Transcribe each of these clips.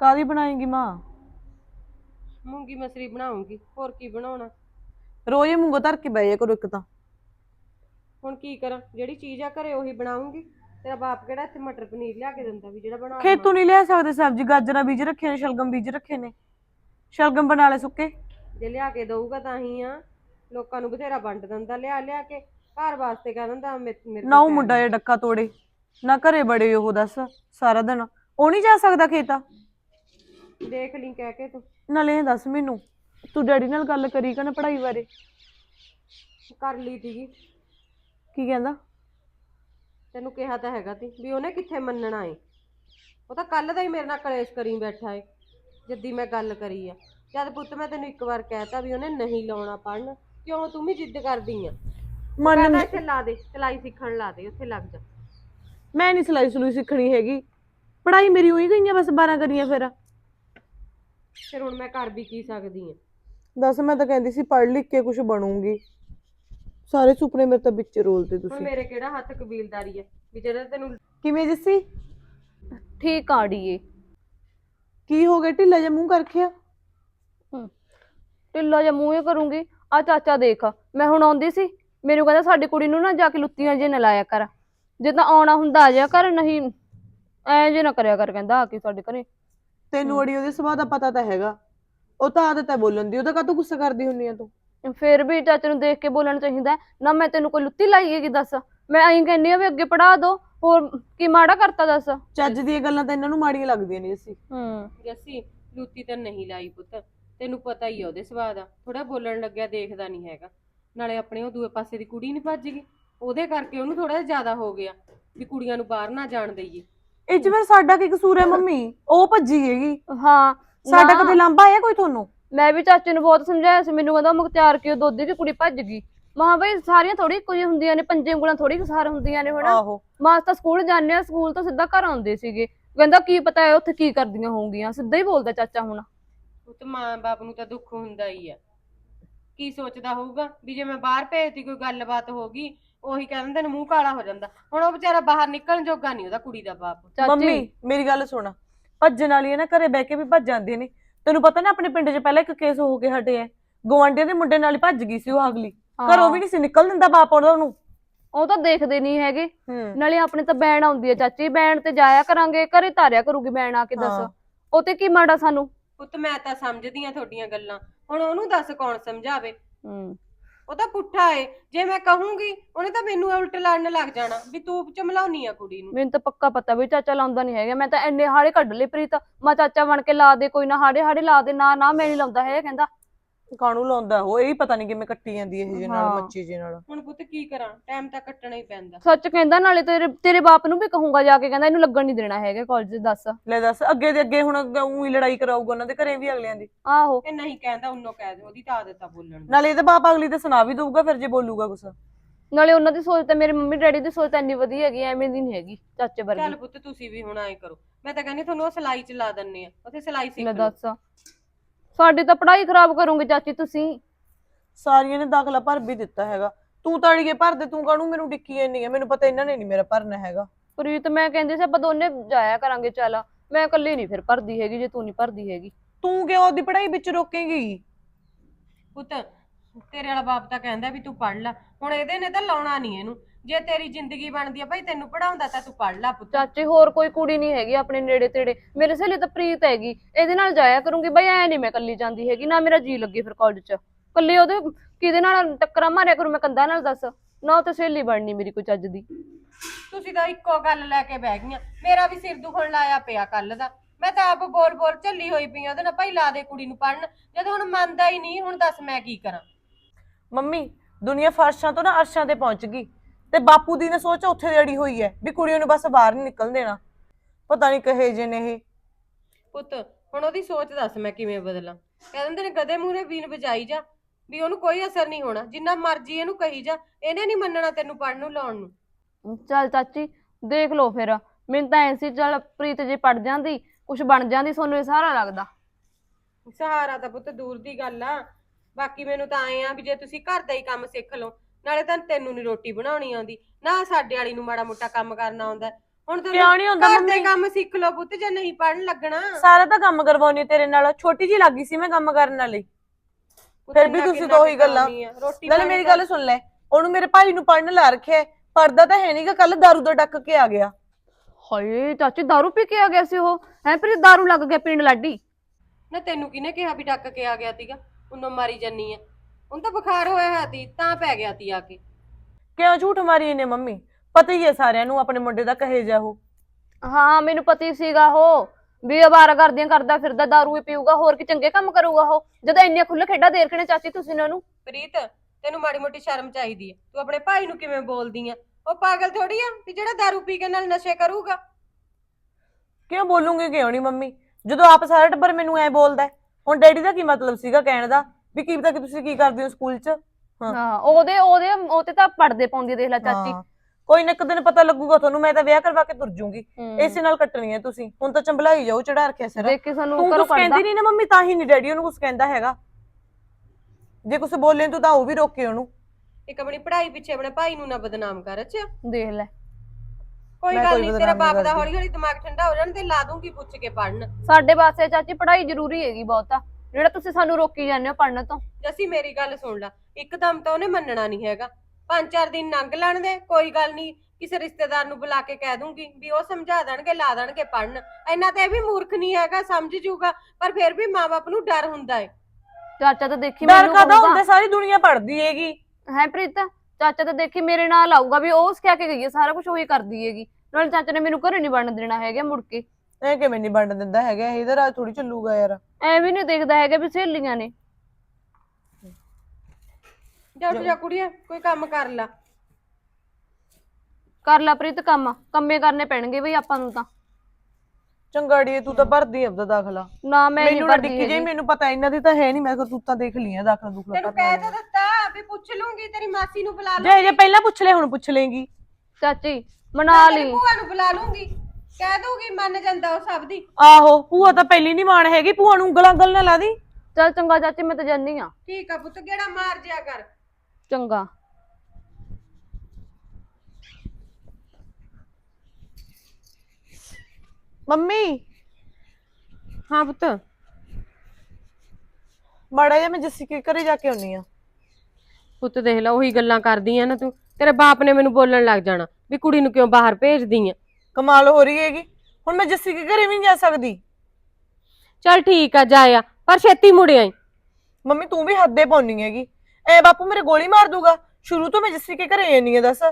ਕਾਦੀ ਬਣਾਏਗੀ ਮਾਂ? ਮੂੰਗੀ ਮਸਰੀ ਬਣਾਉਂਗੀ ਹੋਰ ਕੀ ਬਣਾਉਣਾ? ਰੋਜ਼ ਹੀ ਮੂੰਗੋ ਧਰ ਕੇ ਬਹਿ ਜਾ ਕਰੋ ਇੱਕ ਤਾਂ। ਹੁਣ ਕੀ ਕਰਾਂ? ਜਿਹੜੀ ਚੀਜ਼ ਆ ਘਰੇ ਉਹੀ ਬਣਾਉਂਗੀ ਤੇਰਾ ਬਾਪ ਕਿਹੜਾ ਇੱਥੇ ਮਟਰ ਪਨੀਰ ਲਿਆ ਕੇ ਦਿੰਦਾ ਵੀ ਜਿਹੜਾ ਬਣਾ ਲਵਾਂ। ਖੇਤੋਂ ਨਹੀਂ ਲਿਆ ਸਕਦੇ ਸਬਜ਼ੀ ਗਾਜਰਾਂ ਬੀਜ ਰੱਖੇ ਨੇ ਸ਼ਲਗਮ ਬੀਜ ਰੱਖੇ ਨੇ। ਸ਼ਲਗਮ ਬਣਾ ਲੈ ਸੁੱਕੇ। ਜੇ ਲਿਆ ਕੇ ਦਊਗਾ ਤਾਂ ਹੀ ਆ। ਲੋਕਾਂ ਨੂੰ ਬਥੇਰਾ ਵੰਡ ਦਿੰਦਾ ਲਿਆ ਲਿਆ ਕੇ ਘਰ ਵਾਸਤੇ ਕਹਿ ਦਿੰਦਾ ਮੇ- ਮੇਰੇ ਨਾ ਉਹ ਕੋਲ ਮੁੰਡਾ ਜਿਹਾ ਡੱਕਾ ਤੋੜੇ। ਨਾ ਘਰੇ ਬੜੇ ਉਹ ਦੱਸ ਸਾਰਾ ਦਿਨ। ਉਹ ਨਹੀਂ ਜਾ ਸਕਦਾ ਖੇਤਾ। ਦੇਖ ਲਈ ਕਹਿ ਕੇ ਤੂੰ। ਨਾਲੇ ਇਹ ਦੱਸ ਮੈਨੂੰ ਤੂੰ ਡੈਡੀ ਨਾਲ ਗੱਲ ਕਰੀ ਕਿ ਨਾ ਪੜ੍ਹਾਈ ਬਾਰੇ? ਕਰ ਲਈ ਸੀਗੀ। ਕੀ ਕਹਿੰਦਾ? ਤੈਨੂੰ ਕਿਹਾ ਤਾਂ ਹੈਗਾ ਤੀ ਵੀ ਉਹਨੇ ਕਿੱਥੇ ਮੰਨਣਾ ਏ। ਉਹ ਤਾਂ ਕੱਲ ਦਾ ਹੀ ਮੇਰੇ ਨਾਲ ਕਲੇਸ਼ ਕਰੀ ਬੈਠਾ ਏ ਜੱਦੀ ਮੈਂ ਗੱਲ ਕਰੀ ਆ। ਜਦ ਪੁੱਤ ਮੈਂ ਤੈਨੂੰ ਇੱਕ ਵਾਰ ਕਹਿਤਾ ਵੀ ਉਹਨੇ ਨਹੀਂ ਲਾਉਣਾ ਪੜਨ ਕਿਉਂ ਤੂੰ ਵੀ ਜਿੱਦ ਕਰਦੀ ਆ? ਮਨ ਕਹਿੰਦਾ ਇੱਥੇ ਲਾ ਦੇ ਸਿਲਾਈ ਸਿੱਖਣ ਲਾ ਦੇ ਉੱਥੇ ਲੱਗ ਜਾ। ਮੈਂ ਨਹੀਂ ਸਿਲਾਈ ਸਲੂਈ ਸਿੱਖਣੀ ਹੈਗੀ। ਪੜ੍ਹਾਈ ਮੇਰੀ ਹੋਈ ਗਈਆਂ ਬਸ 12 ਕਰੀਆਂ ਫਿਰ। ਫਿਰ ਹੁਣ ਮੈਂ ਕਰ ਵੀ ਕੀ ਸਕਦੀ ਆ? ਦੱਸ ਮੈਂ ਤਾਂ ਕਹਿੰਦੀ ਸੀ ਪੜ੍ਹ ਲਿਖ ਕੇ ਕੁਝ ਬਣੂੰਗੀ। ਸਾਰੇ ਸੁਪਨੇ ਮੇਰੇ ਤਾਂ ਵਿੱਚ ਰੋਲਦੇ ਹੁਣ ਤੁਸੀਂ। ਮੇਰੇ ਕਿਹੜਾ ਹੱਥ ਕਬੀਲਦਾਰੀ ਆ? ਵੀ ਜਿਹੜਾ ਤੈਨੂੰ ਕਿਵੇਂ ਜਿੱਸੀ? ਠੀਕ ਆ ਅੜੀਏ। ਕੀ ਹੋ ਗਿਆ? ਢਿੱਲਾ ਜਿਹਾ ਮੂੰਹ ਕਰਖਿਆ ਢਿੱਲਾ ਜਿਹਾ ਮੂੰਹ ਹੀ ਕਰੂੰਗੀ। ਆ ਚਾਚਾ ਦੇਖ ਮੈਂ ਹੁਣ ਆਉਂਦੀ ਸੀ ਮੈਨੂੰ ਕਹਿੰਦਾ ਸਾਡੀ ਕੁੜੀ ਨੂੰ ਨਾ ਜਾ ਕੇ ਲੁੱਤੀਆਂ ਜੇ ਨਾ ਲਾਇਆ ਕਰ। ਜੇ ਤਾਂ ਆਉਣਾ ਹੁੰਦਾ ਆ ਜਾ ਕਰ ਨਹੀਂ ਐ ਜੇ ਨਾ ਕਰਿਆ ਕਰ ਕਹਿੰਦਾ ਆ ਕੇ ਸਾਡੇ ਘਰੇ। ਤੈਨੂੰ ਅੜੀ ਉਹਦੇ ਸੁਭਾਅ ਦਾ ਪਤਾ ਤਾਂ ਹੈਗਾ। ਉਹ ਤਾਂ ਆਦਤ ਹੈ ਬੋਲਣ ਦੀ ਉਹਦਾ ਕਾਹਤੋਂ ਗੁੱਸਾ ਕਰਦੀ ਹੁੰਨੀ ਆ ਤੂੰ? ਫਿਰ ਵੀ ਚਾਚੇ ਨੂੰ ਦੇਖ ਕੇ ਬੋਲਣਾ ਚਾਹੀਦਾ ਹੈ। ਨਾ ਮੈਂ ਤੈਨੂੰ ਕੋਈ ਲੁੱਤੀ ਲਾਈ ਹੈਗੀ ਦੱਸ। ਮੈਂ ਐਂ ਕਹਿੰਨੀ ਆ ਵੀ ਅੱਗੇ ਪੜਾ ਦੋ ਹੋਰ ਕੀ ਮਾੜਾ ਕਰਤਾ ਦੱਸ। ਚੱਜ ਦੀਆਂ ਗੱਲਾਂ ਤਾਂ ਇਹਨਾਂ ਨੂੰ ਮਾੜੀਆਂ ਲੱਗਦੀਆਂ ਨੇ ਅਸੀਂ ਹੂੰ। ਜੱਸੀ ਲੂਤੀ ਤਾਂ ਨਹੀਂ ਲਾਈ ਪੁੱਤ। ਤੈਨੂੰ ਪਤਾ ਹੀ ਆ ਉਹਦੇ ਸੁਭਾਅ ਦਾ। ਥੋੜਾ ਬੋਲਣ ਲੱਗਿਆ ਦੇਖਦਾ ਨਹੀਂ ਹੈਗਾ। ਨਾਲੇ ਆਪਣੇ ਉਹ ਦੂਏ ਪਾਸੇ ਦੀ ਕੁੜੀ ਨਹੀਂ ਭੱਜ ਗਈ। ਉਹਦੇ ਕਰਕੇ ਉਹਨੂੰ ਥੋੜਾ ਜ਼ਿਆਦਾ ਹੋ ਗਿਆ ਵੀ ਕੁੜੀਆਂ ਨੂੰ ਬਾਹਰ ਨਾ ਜਾਣ ਦਈਏ। ਇਹ ਚ ਫਿਰ ਸਾਡਾ ਕੀ ਕਸੂਰ ਹੈ ਮੰਮੀ? ਉਹ ਭੱਜੀ ਹੈਗੀ। ਹਾਂ ਸਾਡਾ ਨਾ, ਕਦੇ ਲਾਂਭਾ ਆਇਆ ਕੋਈ ਤੁਹਾਨੂੰ? ਮੈਂ ਵੀ ਚਾਚੇ ਨੂੰ ਬਹੁਤ ਸਮਝਾਇਆ ਸੀ ਮੈਨੂੰ ਕਹਿੰਦਾ ਮੁਖਤਿਆਰ ਕਿਉਂ ਦੋਦੀ ਦੀ ਕੁੜੀ ਭੱਜ ਗਈ। ਮਹਾ ਬਈ ਸਾਰੀਆਂ ਥੋੜੀ ਕੁਝ ਹੁੰਦੀਆਂ ਨੇ ਪੰਜੇ ਉਂਗਲਾਂ ਥੋੜੀ ਕਸਾਰ ਹੁੰਦੀਆਂ ਨੇ ਹੁਣ ਆਹੋ। ਮਾਸ ਤਾਂ ਸਕੂਲ ਜਾਂਦੇ ਆ ਸਕੂਲ ਤੋਂ ਸਿੱਧਾ ਘਰ ਆਉਂਦੇ ਸੀਗੇ। ਕਹਿੰਦਾ ਕੀ ਪਤਾ ਹੈ ਉੱਥੇ ਕੀ ਕਰਦੀਆਂ ਹੋਣਗੀਆਂ ਸਿੱਧਾ ਹੀ ਬੋਲਦਾ ਚਾਚਾ ਹੁਣ। ਪੁੱਤ ਮਾਂ-ਬਾਪ ਨੂੰ ਤਾਂ ਦੁੱਖ ਹੁੰਦਾ ਹੀ ਆ। ਕੀ ਸੋਚਦਾ ਹੋਊਗਾ ਵੀ ਜੇ ਮੈਂ ਬਾਹਰ ਭੇਜਤੀ ਕੋਈ ਗੱਲਬਾਤ ਹੋ ਗਈ ਉਹੀ ਕਹਿੰਦੇ ਨੇ ਮੂੰਹ ਕਾਲਾ ਹੋ ਜਾਂਦਾ। ਹੁਣ ਉਹ ਵਿਚਾਰਾ ਬਾਹਰ ਨਿਕਲਣ ਜੋਗਾ ਨਹੀਂ ਉਹਦਾ ਕੁੜੀ ਦਾ ਬਾਪ। ਮੰਮੀ ਮੇਰੀ ਗੱਲ ਸੁਣ। ਭੱਜਣ ਵਾਲੀ ਹੈ ਨਾ ਘਰੇ ਬਹਿ ਕੇ ਵੀ ਭੱਜ ਜਾਂਦੀਆਂ ਨੇ। ਤੈਨੂੰ ਪਤਾ ਨਾ ਆਪਣੇ ਪਿੰਡ 'ਚ ਪਹਿਲਾਂ ਇੱਕ ਕੇਸ ਹੋ ਕੇ ਹਟਿਆ ਗਵਾਂਢੀਆਂ ਦੇ ਮੁੰਡੇ ਨਾਲ ਹੀ ਭੱਜ ਗਈ ਸੀ ਉਹ ਅਗਲੀ। ਘਰੋਂ ਵੀ ਨਹੀਂ ਸੀ ਨਿਕਲ ਦਿੰਦਾ ਬਾਪ ਉਹਦਾ ਉਹਨੂੰ। ਉਹ ਤਾਂ ਦੇਖਦੇ ਨਹੀਂ ਹੈਗੇ। ਨਾਲੇ ਆਪਣੇ ਤਾਂ ਬੈਣ ਆਉਂਦੀ ਹੈ ਚਾਚੀ। ਬੈਣ ਤੇ ਜਾਇਆ ਕਰਾਂਗੇ ਘਰੇ ਧਾਰਿਆ ਕਰੂਗੀ ਬੈਣ ਆ ਕੇ। ਦੱਸ। ਉਹ ਤੇ ਕੀ ਮਾੜਾ ਸਾਨੂੰ। ਪੁੱਤ ਮੈਂ ਤਾਂ ਸਮਝਦੀ ਆ ਤੁਹਾਡੀਆਂ ਗੱਲਾਂ। ਹੁਣ ਉਹਨੂੰ ਦੱਸ ਕੌਣ ਸਮਝਾਵੇ? ਹੂੰ। ਉਹ ਤਾਂ ਪੁੱਠਾ ਏ। ਜੇ ਮੈਂ ਕਹੂੰਗੀ, ਉਹਨੇ ਤਾਂ ਮੈਨੂੰ ਉਲਟ ਲੜਨ ਲੱਗ ਜਾਣਾ ਵੀ ਤੂੰ ਚਮਲਾਉਣੀ ਆ ਕੁੜੀ ਨੂੰ। ਮੈਨੂੰ ਤਾਂ ਪੱਕਾ ਪਤਾ ਵੀ ਚਾਚਾ ਲਾਉਂਦਾ ਨਹੀਂ ਹੈਗਾ। ਮੈਂ ਤਾਂ ਇੰਨੇ ਹਾੜੇ ਕੱਢ ਲਏ ਪ੍ਰੀਤ। ਮੈਂ ਚਾਚਾ ਬਣ ਕੇ ਲਾ ਦੇ, ਕੋਈ ਨਾ ਹਾੜੇ ਹਾੜੇ ਲਾ ਦੇ। ਨਾ ਨਾ ਮੈਂ ਨਹੀਂ ਲਾਉਂਦਾ ਹੈ ਕਹਿੰਦਾ। ਕਾਣੂ ਲਾਉਂਦਾ ਉਹ? ਇਹ ਹੀ ਪਤਾ ਨਹੀਂ ਕਿਵੇਂ ਕੱਟੀ ਜਾਂਦੀ ਇਹ ਜੇ ਨਾਲ ਹਾਂ। ਮੱਚੀ ਜੇ ਨਾਲ। ਹੁਣ ਪੁੱਤ ਕੀ ਕਰਾਂ? ਟਾਈਮ ਤਾਂ ਕੱਟਣਾ ਹੀ ਪੈਂਦਾ। ਸੱਚ ਕਹਿੰਦਾ ਨਾਲੇ ਤੇਰੇ ਤੇਰੇ ਬਾਪ ਨੂੰ ਵੀ ਕਹੂੰਗਾ ਜਾ ਕੇ ਕਹਿੰਦਾ ਇਹਨੂੰ ਲੱਗਣ ਨਹੀਂ ਦੇਣਾ ਹੈਗਾ ਕਾਲਜ ਦੱਸ। ਲੈ ਦੱਸ ਅੱਗੇ ਦੇ ਅੱਗੇ ਹੁਣ ਉਹੀ ਲੜਾਈ ਕਰਾਊਗਾ ਉਹਨਾਂ ਦੇ ਘਰੇ ਵੀ ਅਗਲਿਆਂ ਦੀ। ਆਹੋ। ਇਹ ਨਹੀਂ ਕਹਿੰਦਾ ਉਹਨੋਂ ਕਹਿ ਦੇ ਉਹਦੀ ਤਾਂ ਆਦਤ ਆ ਬੋਲਣ ਦੀ। ਨਾਲੇ ਇਹਦੇ ਬਾਪ ਅਗਲੀ ਤੇ ਸੁਣਾ ਵੀ ਦਊਗਾ ਫਿਰ ਜੇ ਬੋਲੂਗਾ ਕੁਛ। ਨਾਲੇ ਉਹਨਾਂ ਦੀ ਸੋਚ ਤਾਂ ਮੇਰੇ ਮੰਮੀ ਡੈਡੀ ਦੀ ਸੋਚ ਤਾਂ ਇੰਨੀ ਵਧੀਆ ਹੈਗੀ ਐਵੇਂ ਦੀ ਨਹੀਂ ਹੈਗੀ ਚਾਚੇ ਚੱਲ ਵਰਗੀ ਪੁੱਤ ਤੁਸੀਂ ਵੀ ਹੁਣ ਐ ਕਰੋ। ਮੈਂ ਤਾਂ ਕਹਿੰਦੀ ਤੁਹਾਨੂੰ ਉਹ ਸਿਲਾਈ ਚ ਲਾ ਦਿੰਨੇ ਆ ਉੱਥੇ ਸਿਲਾਈ ਸਿੱਖ ਲੈ ਲਓ। ਦੱਸ। ਸਾਡੀ ਤਾਂ ਪੜ੍ਹਾਈ ਖਰਾਬ ਕਰੋਗੇ ਚਾਚੀ ਤੁਸੀਂ। ਸਾਰੀਆਂ ਨੇ ਦਾਖਲਾ ਭਰ ਵੀ ਦਿੱਤਾ ਹੈਗਾ। ਤੂੰ ਤਾਂ ਅੜੀਏ ਭਰ ਦੇ ਤੂੰ ਕਾਹਨੂੰ ਮੈਨੂੰ ਡਿੱਕੀ ਜਾਂਦੀ ਹੈ? ਮੈਨੂੰ ਪਤਾ ਇਹਨਾਂ ਨੇ ਨਹੀਂ ਮੇਰਾ ਭਰਨਾ ਹੈਗਾ। ਪ੍ਰੀਤ ਮੈਂ ਕਹਿੰਦੀ ਸੀ ਆਪਾਂ ਦੋਨੇ ਜਾਇਆ ਕਰਾਂਗੇ ਚੱਲ। ਮੈਂ ਇਕੱਲੀ ਨਹੀਂ ਫਿਰ ਭਰਦੀ ਹੈਗੀ ਜੇ ਤੂੰ ਨਹੀਂ ਭਰਦੀ ਹੈਗੀ। ਤੂੰ ਕਿਉਂ ਉਹਦੀ ਪੜ੍ਹਾਈ ਵਿੱਚ ਰੋਕੇਂਗੀ? ਪੁੱਤ ਤੇਰੇ ਵਾਲਾ ਬਾਪ ਤਾਂ ਕਹਿੰਦਾ ਵੀ ਤੂੰ ਪੜ ਲੈ। ਹੁਣ ਇਹਦੇ ਨੇ ਤਾਂ ਲਾਉਣਾ ਨਹੀਂ ਇਹਨੂੰ। ਜੇ ਤੇਰੀ ਜ਼ਿੰਦਗੀ ਬਣਦੀ ਆ ਭਾਈ ਤੈਨੂੰ ਪੜਾਉਂਦਾ ਤਾਂ ਤੂੰ ਪੜ ਲੈ ਪੁੱਤ। ਚਾਚੀ ਹੋਰ ਕੋਈ ਕੁੜੀ ਨਹੀਂ ਹੈਗੀ ਆਪਣੇ ਨੇੜੇ ਤੇੜੇ। ਮੇਰੇ ਸਹੇਲੀ ਤਾਂ ਪ੍ਰੀਤ ਹੈਗੀ। ਇਹਦੇ ਨਾਲ ਜਾਇਆ ਕਰੂੰਗੀ। ਬਈ ਐ ਨਹੀਂ ਮੈਂ ਇਕੱਲੀ ਜਾਂਦੀ ਹੈਗੀ। ਨਾ ਮੇਰਾ ਜੀ ਲੱਗੇ ਫਿਰ ਕਾਲਜ 'ਚ। ਇਕੱਲੀ ਉਹਦੇ ਕਿਹਦੇ ਨਾਲ ਟੱਕਰਾਂ ਮਾਰਿਆ ਕਰੂੰ? ਮੈਂ ਕੰਧਾਂ ਨਾਲ ਦੱਸ। ਨਾ ਉਹ ਤੇ ਸਹੇਲੀ ਬਣਨੀ ਮੇਰੀ ਕੋਈ ਚੱਜ ਦੀ। ਤੁਸੀਂ ਤਾਂ ਇੱਕੋ ਗੱਲ ਲੈ ਕੇ ਬਹਿ ਗਈਆਂ। ਮੇਰਾ ਵੀ ਸਿਰ ਦੁਖਣ ਲਾਇਆ ਪਿਆ ਕੱਲ ਦਾ। ਮੈਂ ਤਾਂ ਆਪ ਬੋਲ ਬੋਲ ਝੱਲੀ ਹੋਈ ਪਈ ਆ। ਉਹਦੇ ਨਾਲ ਭਾਈ ਲਾ ਦੇ ਕੁੜੀ ਨੂੰ ਪੜਨ ਜਦੋਂ ਹੁਣ ਮੰਨਦਾ ਹੀ ਨਹੀਂ। ਹੁਣ ਦੱਸ ਮੈਂ ਕੀ ਕਰਾਂ? ਮੰਮੀ ਦੁਨੀਆ ਫਰਸ਼ਾਂ ਤੋਂ ਨਾ ਅਰਸ਼ਾਂ ਤੇ ਪਹੁੰਚ ਗਈ। ਤੇ ਬਾਪੂ ਦੀ ਨੇ ਸੋਚ ਉੱਥੇ ਦੀ ਅੜੀ ਹੋਈ ਹੈ ਵੀ ਕੁੜੀਆਂ ਨੂੰ ਬਸ ਬਾਹਰ ਨਹੀਂ ਨਿਕਲ ਦੇਣਾ। ਪਤਾ ਨਹੀਂ ਕਹੇ ਜੇ ਨੇ ਇਹ। ਪੁੱਤ ਹੁਣ ਉਹਦੀ ਸੋਚ ਦੱਸ ਮੈਂ ਕਿਵੇਂ ਬਦਲਾਂ। ਕਹਿ ਦਿੰਦੇ ਨੇ ਗਧੇ ਮੂਹਰੇ ਬੀਨ ਵਜਾਈ ਜਾ ਵੀ ਉਹਨੂੰ ਕੋਈ ਅਸਰ ਨਹੀਂ ਹੋਣਾ ਜਿੰਨਾ ਮਰਜ਼ੀ ਇਹਨੂੰ ਕਹੀ ਜਾ ਇਹਨੇ ਨਹੀਂ ਮੰਨਣਾ ਤੈਨੂੰ ਪੜਨ ਨੂੰ ਲਾਉਣ ਨੂੰ। ਚੱਲ ਚਾਚੀ ਦੇਖ ਲਓ ਫਿਰ ਮੈਨੂੰ ਤਾਂ ਐਂ ਸੀ ਚੱਲ ਪ੍ਰੀਤ ਜੇ ਪੜ ਜਾਂਦੀ ਕੁਝ ਬਣ ਜਾਂਦੀ ਤੁਹਾਨੂੰ ਇਹ ਸਾਰਾ ਲੱਗਦਾ। ਸਹਾਰਾ ਤਾਂ ਪੁੱਤ ਦੂਰ ਦੀ ਗੱਲ ਆ। ਬਾਕੀ ਮੈਨੂੰ ਤਾਂ ਐ ਆ ਵੀ ਜੇ ਤੁਸੀਂ ਘਰ ਦਾ ਹੀ ਕੰਮ ਸਿੱਖ ਲਓ ਨਾਲੇ ਤਾਂ ਤੈਨੂੰ ਨਹੀਂ ਰੋਟੀ ਬਣਾਉਣੀ ਆਉਂਦੀ ਨਾ ਸਾਡੇ ਵਾਲੀ ਨੂੰ ਮਾੜਾ ਮੋਟਾ ਕੰਮ ਕਰਨਾ ਆਉਂਦਾ। ਹੁਣ ਤੂੰ ਕਿਉਂ ਨਹੀਂ ਹੁੰਦਾ ਘਰ ਦੇ ਮੰਮੀ। ਕੰਮ ਸਿੱਖ ਲਓ ਪੁੱਤ ਜੇ ਨਹੀਂ ਪੜਨ ਲੱਗਣਾ। ਸਾਰਾ ਤਾਂ ਕੰਮ ਕਰਵਾਉਣੀ ਤੇਰੇ ਨਾਲ ਛੋਟੀ ਜੀ ਲੱਗੀ ਸੀ ਮੈਂ ਕੰਮ ਕਰਨ ਵਾਲੀ। ਫਿਰ ਵੀ ਤੁਸੀਂ ਤਾਂ ਉਹੀ ਗੱਲਾਂ- ਰੋਟੀ ਨਾਲੇ ਮੇਰੀ ਗੱਲ ਸੁਣ ਲੈ ਉਹਨੂੰ ਮੇਰੇ ਭਾਈ ਨੂੰ ਪੜਨ ਲਾ ਰੱਖਿਆ ਪੜਦਾ ਤਾਂ ਹੈ ਨਹੀਂਗਾ ਕੱਲ ਦਾਰੂ ਦਾ ਡੱਕ ਕੇ ਆ ਗਿਆ। ਹਾਏ ਚਾਚੀ ਦਾਰੂ ਪੀ ਕੇ ਆ ਗਿਆ ਸੀ ਉਹ ਹੈ ਫਿਰ ਦਾਰੂ ਲੱਗ ਗਿਆ ਪੀਣ ਲਾਡੀ। ਨਾ ਤੈਨੂੰ ਕਿਹਨੇ ਕਿਹਾ ਵੀ ਡੱਕ ਕੇ ਆ ਗਿਆ ਤੀਗਾ ਉਹਨੂੰ ਮਾਰੀ ਜੰਨੀ ਆ। ਹੁਣ ਤਾਂ ਬੁਖਾਰ ਹੋਇਆ ਹੈ ਤੀ ਤਾਂ ਪੈ ਗਿਆ ਤੀ ਆ ਕੇ। ਕਿਉਂ ਝੂਠ ਮਾਰੀ ਇਹਨੇ ਮੰਮੀ? ਪਤਾ ਹੀ ਹੈ ਸਾਰਿਆਂ ਨੂੰ ਆਪਣੇ ਮੁੰਡੇ ਦਾ ਕਹੇ ਜਾ ਉਹ। ਹਾਂ ਮੈਨੂੰ ਪਤਾ ਹੀ ਸੀਗਾ ਉਹ। ਵੀ ਅਵਾਰਾ ਕਰਦੀਆਂ ਕਰਦਾ ਫਿਰਦਾ ਦਾਰੂ ਹੀ ਪੀਊਗਾ ਹੋਰ ਕੀ ਚੰਗੇ ਕੰਮ ਕਰੂਗਾ ਉਹ। ਜਦੋਂ ਇੰਨੀਆਂ ਖੁੱਲੇ ਖੇਡਾਂ ਦੇਰ ਖਣੇ ਚਾਚੀ ਤੁਸੀਂ ਨੇ ਉਹਨੂੰ? ਪ੍ਰੀਤ ਤੈਨੂੰ ਮਾੜੀ ਮੋਟੀ ਸ਼ਰਮ ਚਾਹੀਦੀ ਹੈ। ਤੂੰ ਆਪਣੇ ਭਾਈ ਨੂੰ ਕਿਵੇਂ ਬੋਲਦੀ ਆ? ਉਹ ਪਾਗਲ ਥੋੜੀ ਆ ਵੀ ਜਿਹੜਾ ਦਾਰੂ ਪੀ ਕੇ ਨਾਲ ਨਸ਼ੇ ਕਰੂਗਾ। ਕਿਉਂ ਬੋਲੂੰਗੀ ਕਿਉਂ ਨਹੀਂ ਮੰਮੀ? ਜਦੋਂ ਆਪ ਸਾਰਾ ਟੱਬਰ ਮੈਨੂੰ ਐ ਬੋਲਦਾ ਹੈ। ਹੁਣ ਡੈਡੀ ਦਾ ਕੀ ਮਤਲਬ ਸੀਗਾ ਕਹਿਣ ਦਾ? ਵੀ ਕੀ ਪਤਾ ਕਿ ਤੁਸੀਂ ਕੀ ਕਰਦੇ ਹੋ ਸਕੂਲ 'ਚ? ਹਾਂ। ਹਾਂ ਉਹਦੇ ਉਹਦੇ ਉਹ ਤੇ ਤਾਂ ਪੜਦੇ ਪਾਉਂਦੀ ਆ, ਦੇਖ ਲੈ ਚਾਚੀ। ਹਾਂ। ਕੋਈ ਨਾ ਇੱਕ ਦਿਨ ਪਤਾ ਲੱਗੂਗਾ ਤੁਹਾਨੂੰ ਮੈਂ ਤਾਂ ਵਿਆਹ ਕਰਵਾ ਕੇ ਤੁਰ ਜੂੰਗੀ। ਇਸੇ ਨਾਲ ਕੱਟਣੀ ਹੈ ਤੁਸੀਂ। ਹੁਣ ਤਾਂ ਚੰਬਲਾਈ ਜਾਓ ਚੜਾ ਰੱਖਿਆ ਸਿਰ। ਦੇਖ ਕੇ ਸਾਨੂੰ ਤੂੰ ਕਰੋ ਕੁਝ ਕਹਿੰਦੀ ਨਹੀਂ ਨਾ ਮੰਮੀ ਤਾਂ ਹੀ ਨਹੀਂ ਡੈਡੀ ਉਹਨੂੰ ਕੁਝ ਕਹਿੰਦਾ ਹੈਗਾ। ਜੇ ਕੁਝ ਬੋਲੇ ਤੂੰ ਤਾਂ ਉਹ ਵੀ ਰੋਕੇ ਉਹਨੂੰ। ਇੱਕ ਆਪਣੀ ਪੜ੍ਹਾਈ ਪਿੱਛੇ ਆਪਣੇ ਭਾਈ ਨੂੰ ਨਾ ਬਦਨਾਮ ਕਰ ਅੱਛਾ? ਦੇਖ ਲੈ। ਕੋਈ ਮੈਂ ਗੱਲ ਕੋਈ ਨਹੀਂ ਤੇਰਾ ਬਦਨਾਮੀ ਬਾਪ ਦਾ ਕਰਦੀ। ਹੌਲੀ ਹੌਲੀ ਦਿਮਾਗ ਠੰਡਾ ਹੋ ਜਾਣ ਤੇ ਲਾ ਦੂੰਗੀ ਪੁੱਛ ਕੇ ਪੜਨ ਸਾਡੇ ਵਾਸਤੇ ਚਾਚੀ ਪੜ੍ਹਾਈ ਜ਼ਰੂਰੀ ਹੈਗੀ ਬਹੁਤ ਆ। ਜਿਹੜਾ ਤੁਸੀਂ ਸਾਨੂੰ ਰੋਕੀ ਜਾਂਦੇ ਹੋ ਪੜਨ ਤੋਂ। ਜੱਸੀ ਮੇਰੀ ਗੱਲ ਸੁਣ ਲੈ। ਇੱਕਦਮ ਤਾਂ ਉਹਨੇ ਮੰਨਣਾ ਨਹੀਂ ਹੈਗਾ। ਪੰਜ ਚਾਰ ਦਿਨ ਲੰਘ ਲੈਣ ਦੇ ਕੋਈ ਗੱਲ ਨਹੀਂ। ਕਿਸੇ ਰਿਸ਼ਤੇਦਾਰ ਨੂੰ ਬੁਲਾ ਕੇ ਕਹਿ ਦੂੰਗੀ ਵੀ ਉਹ ਸਮਝਾ ਦੇਣਗੇ ਲਾ ਦੇਣਗੇ ਪੜਨ ਇੰਨਾ ਤਾਂ ਇਹ ਵੀ ਮੂਰਖ ਨਹੀਂ ਹੈਗਾ ਸਮਝ ਜੂਗਾ ਪਰ ਫਿਰ ਵੀ ਮਾਪੇ ਨੂੰ ਡਰ ਹੁੰਦਾ ਹੈ ਚਾਚਾ ਤਾਂ ਦੇਖੀ ਡਰ ਮੈਨੂੰ ਕਾਦਾ ਹੁੰਦਾ ਸਾਰੀ ਦੁਨੀਆ ਪੜਦੀ ਹੈਗੀ। ਹੈ ਪ੍ਰੀਤ? ਚਾਚਾ ਤਾਂ ਦੇਖੀ ਮੇਰੇ ਨਾਲ ਆਊਗਾ ਵੀ ਉਹ ਕਹਿ ਕੇ ਗਈ ਹੈ ਸਾਰਾ ਕੁਝ ਉਹੀ ਕਰਦੀ ਹੈਗੀ। ਨਾਲ ਚਾਚਾ ਨੇ ਮੈਨੂੰ ਘਰੇ ਨਹੀਂ ਬਣਨ ਦੇਣਾ ਹੈਗਾ ਮੁੜ ਕੇ। ਐ ਕਿਵੇਂ ਨਹੀਂ ਵੰਡ ਦਿੰਦਾ ਹੈਗਾ ਇਹਦਾ ਰਾਜ ਥੋੜੀ ਚੱਲੂਗਾ ਯਾਰ। ਐਵੇਂ ਨਹੀਂ ਦੇਖਦਾ ਹੈਗਾ ਵੀ ਸਹੇਲੀਆਂ ਨੇ। ਜਾ ਉੱਠ ਜਾ ਕੁੜੀਏ ਕੋਈ ਕੰਮ ਕਰ ਲਾ। ਕਰ ਲੈ ਪ੍ਰੀਤ ਕੰਮ ਕੰਮੇ ਕਰਨੇ ਪੈਣਗੇ ਬਈ ਆਪਾਂ ਨੂੰ ਤਾਂ। ਚੰਗਾੜੀਏ ਤੂੰ ਤਾਂ ਭਰਦੀ ਆਪਦਾ ਦਾਖਲਾ। ਨਾ ਮੈਂ ਨਹੀਂ ਮੈਨੂੰ ਨਾ ਡਿੱਕੀ ਜੇ ਹੈਗੀ। ਮੈਨੂੰ ਪਤਾ ਇਹਨਾਂ ਦੀ ਤਾਂ ਹੈ ਨਹੀਂ ਮੈਂ ਕਿਹਾ ਤੂੰ ਤਾਂ ਦੇਖ ਲਈਆਂ ਦਾਖਲਾ ਦੁਖਲਾ ਤੈਨੂੰ ਕਹਿ ਤਾਂ ਦਿੱਤਾ ਵੀ ਪੁੱਛ ਲੂੰਗੀ ਤੇਰੀ ਮਾਸੀ ਨੂੰ ਬੁਲਾ ਲੂੰਗੀ। ਜੇ ਜੇ ਪਹਿਲਾਂ ਪੁੱਛ ਲੈ ਹੁਣ ਪੁੱਛ ਲੇਗੀ ਚਾਚੀ ਮਨਾ ਤੇਰੀ ਲਈ। ਭੂਆ ਨੂੰ ਬੁਲਾ ਲੂੰਗੀ। ਕਹਿ ਦੂੰਗੀ ਮੰਨ ਜਾਂਦਾ ਉਹ ਸਭ ਦੀ। ਆਹੋ ਭੂਆ ਤਾਂ ਪਹਿਲੀ ਨਹੀਂ ਮਾਣ ਹੈਗੀ ਭੂਆ ਨੂੰ ਉਂਗਲਾਂ ਗਲ ਨਾ ਲਾ ਦੀ। ਚੱਲ ਚੰਗਾ ਚਾਚੀ ਮੈਂ ਤਾਂ ਜਾਨੀ ਆ। ਠੀਕ ਆ ਪੁੱਤ ਗੇੜਾ ਮਾਰ ਜਿਆ ਕਰ। ਚੰਗਾ। ਮੰਮੀ। ਹਾਂ ਪੁੱਤ। ਮਾੜਾ ਜਿਹਾ ਮੈਂ ਜੱਸੀ ਕੇ ਘਰੇ ਜਾ ਕੇ ਆਉਣੀ ਆ। ਪੁੱਤ ਦੇਖ ਲੈ ਉਹੀ ਗੱਲਾਂ ਕਰਦੀ ਆ ਨਾ ਤੂੰ। ਤੇਰੇ ਬਾਪ ਨੇ ਮੈਨੂੰ ਬੋਲਣ ਲੱਗ ਜਾਣਾ ਵੀ ਕੁੜੀ ਨੂੰ ਕਿਉਂ ਬਾਹਰ ਭੇਜਦੀ ਆ? ਕਮਾਲ ਹੋ ਰਹੀ ਹੈਗੀ। ਹੁਣ ਮੈਂ ਜੱਸੀ ਕੇ ਘਰੇ ਵੀ ਨਹੀਂ ਜਾ ਸਕਦੀ। ਚੱਲ ਠੀਕ ਆ ਜਾ ਆ। ਪਰ ਛੇਤੀ ਮੁੜ ਆਈ। ਮੰਮੀ ਤੂੰ ਵੀ ਹੱਦੇ ਪਾਉਣੀ ਹੈਗੀ। ਐ ਬਾਪੂ ਮੇਰੇ ਗੋਲੀ ਮਾਰ ਦੂਗਾ। ਸ਼ੁਰੂ ਤੋਂ ਮੈਂ ਜੱਸੀ ਕੇ ਘਰੇ ਆਣੀ ਆ ਦੱਸ।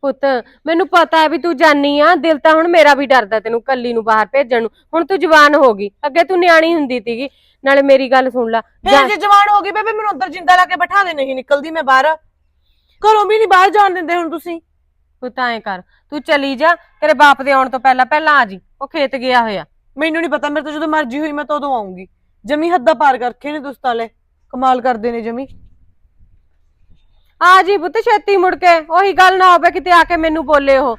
ਪੁੱਤ ਮੈਨੂੰ ਪਤਾ ਹੈ ਵੀ ਤੂੰ ਜਾਨੀ ਆ। ਦਿਲ ਤਾਂ ਹੁਣ ਮੇਰਾ ਵੀ ਡਰਦਾ ਤੈਨੂੰ ਕੱਲੀ ਨੂੰ ਬਾਹਰ ਭੇਜਣ ਨੂੰ। ਹੁਣ ਤੂੰ ਜਵਾਨ ਹੋ ਗਈ। ਅੱਗੇ ਤੂੰ ਨਿਆਣੀ ਹੁੰਦੀ ਸੀਗੀ। ਨਾਲੇ ਮੇਰੀ ਗੱਲ ਸੁਣ ਲੈ। ਫਿਰ ਜੇ। ਜਵਾਨ ਹੋ ਗਈ ਬੇਬੇ ਮੈਨੂੰ ਅੰਦਰ ਜਿੰਦਾ ਲਾ ਕੇ ਬਿਠਾ ਦੇ ਨਹੀਂ ਨਿਕਲਦੀ ਮੈਂ ਬਾਹਰ। ਘਰੋਂ ਵੀ ਨਹੀਂ ਬਾਹਰ ਜਾਣ ਦਿੰਦੇ ਹੁਣ ਤੁਸੀਂ। ਪੁੱਤ ਐਂ ਕਰ ਤੂੰ ਚਲੀ ਜਾ ਤੇਰੇ ਬਾਪ ਦੇ ਆਉਣ ਤੋਂ ਪਹਿਲਾਂ ਪਹਿਲਾਂ ਆ ਜੀ ਉਹ ਖੇਤ ਗਿਆ ਹੋਇਆ। ਮੈਨੂੰ ਨਹੀਂ ਪਤਾ ਮੇਰੇ ਤੋਂ ਜਦੋਂ ਮਰਜ਼ੀ ਹੋਈ ਮੈਂ ਤਾਂ ਉਦੋਂ ਆਉਂਗੀ ਜਮੀ ਹੱਦਾਂ ਪਾਰ ਕਰਕੇ ਨੇ ਦੁਸਤਾਲੇ ਕਮਾਲ ਕਰਦੇ ਨੇ ਜਮੀ। ਆ ਜੀ ਪੁੱਤ ਛੇਤੀ ਮੁੜ ਕੇ ਉਹੀ ਗੱਲ ਨਾ ਹੋਵੇ ਕਿਤੇ ਆ ਕੇ ਮੈਨੂੰ ਬੋਲੇ ਉਹ।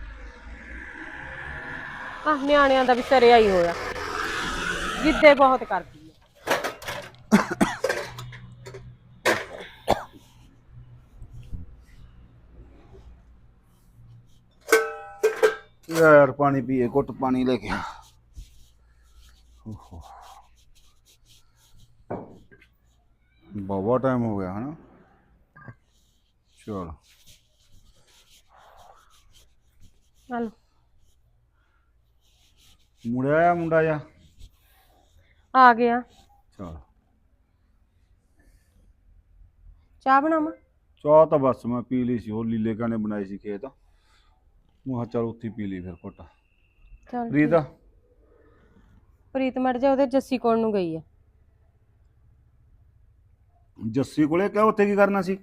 ਆ ਨਿਆਣਿਆਂ ਦਾ ਵੀ ਸਰਿਆ ਹੀ ਹੋਇਆ। ਜਿੱਦੇ ਬਹੁਤ ਕਰਦੀ। ਯਾਰ ਪਾਣੀ ਪੀਏ ਘੁੱਟ ਪਾਣੀ ਲੈ ਕੇ ਆ। ਓਹੋ ਬਹੁਤ ਟਾਈਮ ਹੋ ਗਿਆ ਹਨਾ। ਚਲ। ਚਲ। ਮੁੜਿਆ ਆ ਮੁੰਡਾ ਜਾ ਆ ਗਿਆ। ਚਲ। ਚਾਹ ਬਣਾਵਾਂ? ਚਾਹ ਤਾਂ ਬਸ ਮੈਂ ਪੀ ਲਈ ਸੀ ਉਹ ਲੀਲੇ ਕਾ ਨੇ ਬਣਾਈ ਸੀ ਖੇਤ। ਮੈਂ ਚਲ ਉੱਥੇ ਹੀ ਪੀ ਲਈ ਫਿਰ ਘੁੱਟ। ਚਲ ਰੀਦਾ ਪ੍ਰੀਤ ਮਰ ਜਾ ਉਹਦੇ ਜੱਸੀ ਕੋਲ ਨੂੰ ਗਈ ਆ। ਜੱਸੀ ਕੋਲੇ ਕਿਹਾ ਉੱਥੇ ਕੀ ਕਰਨਾ ਸੀ?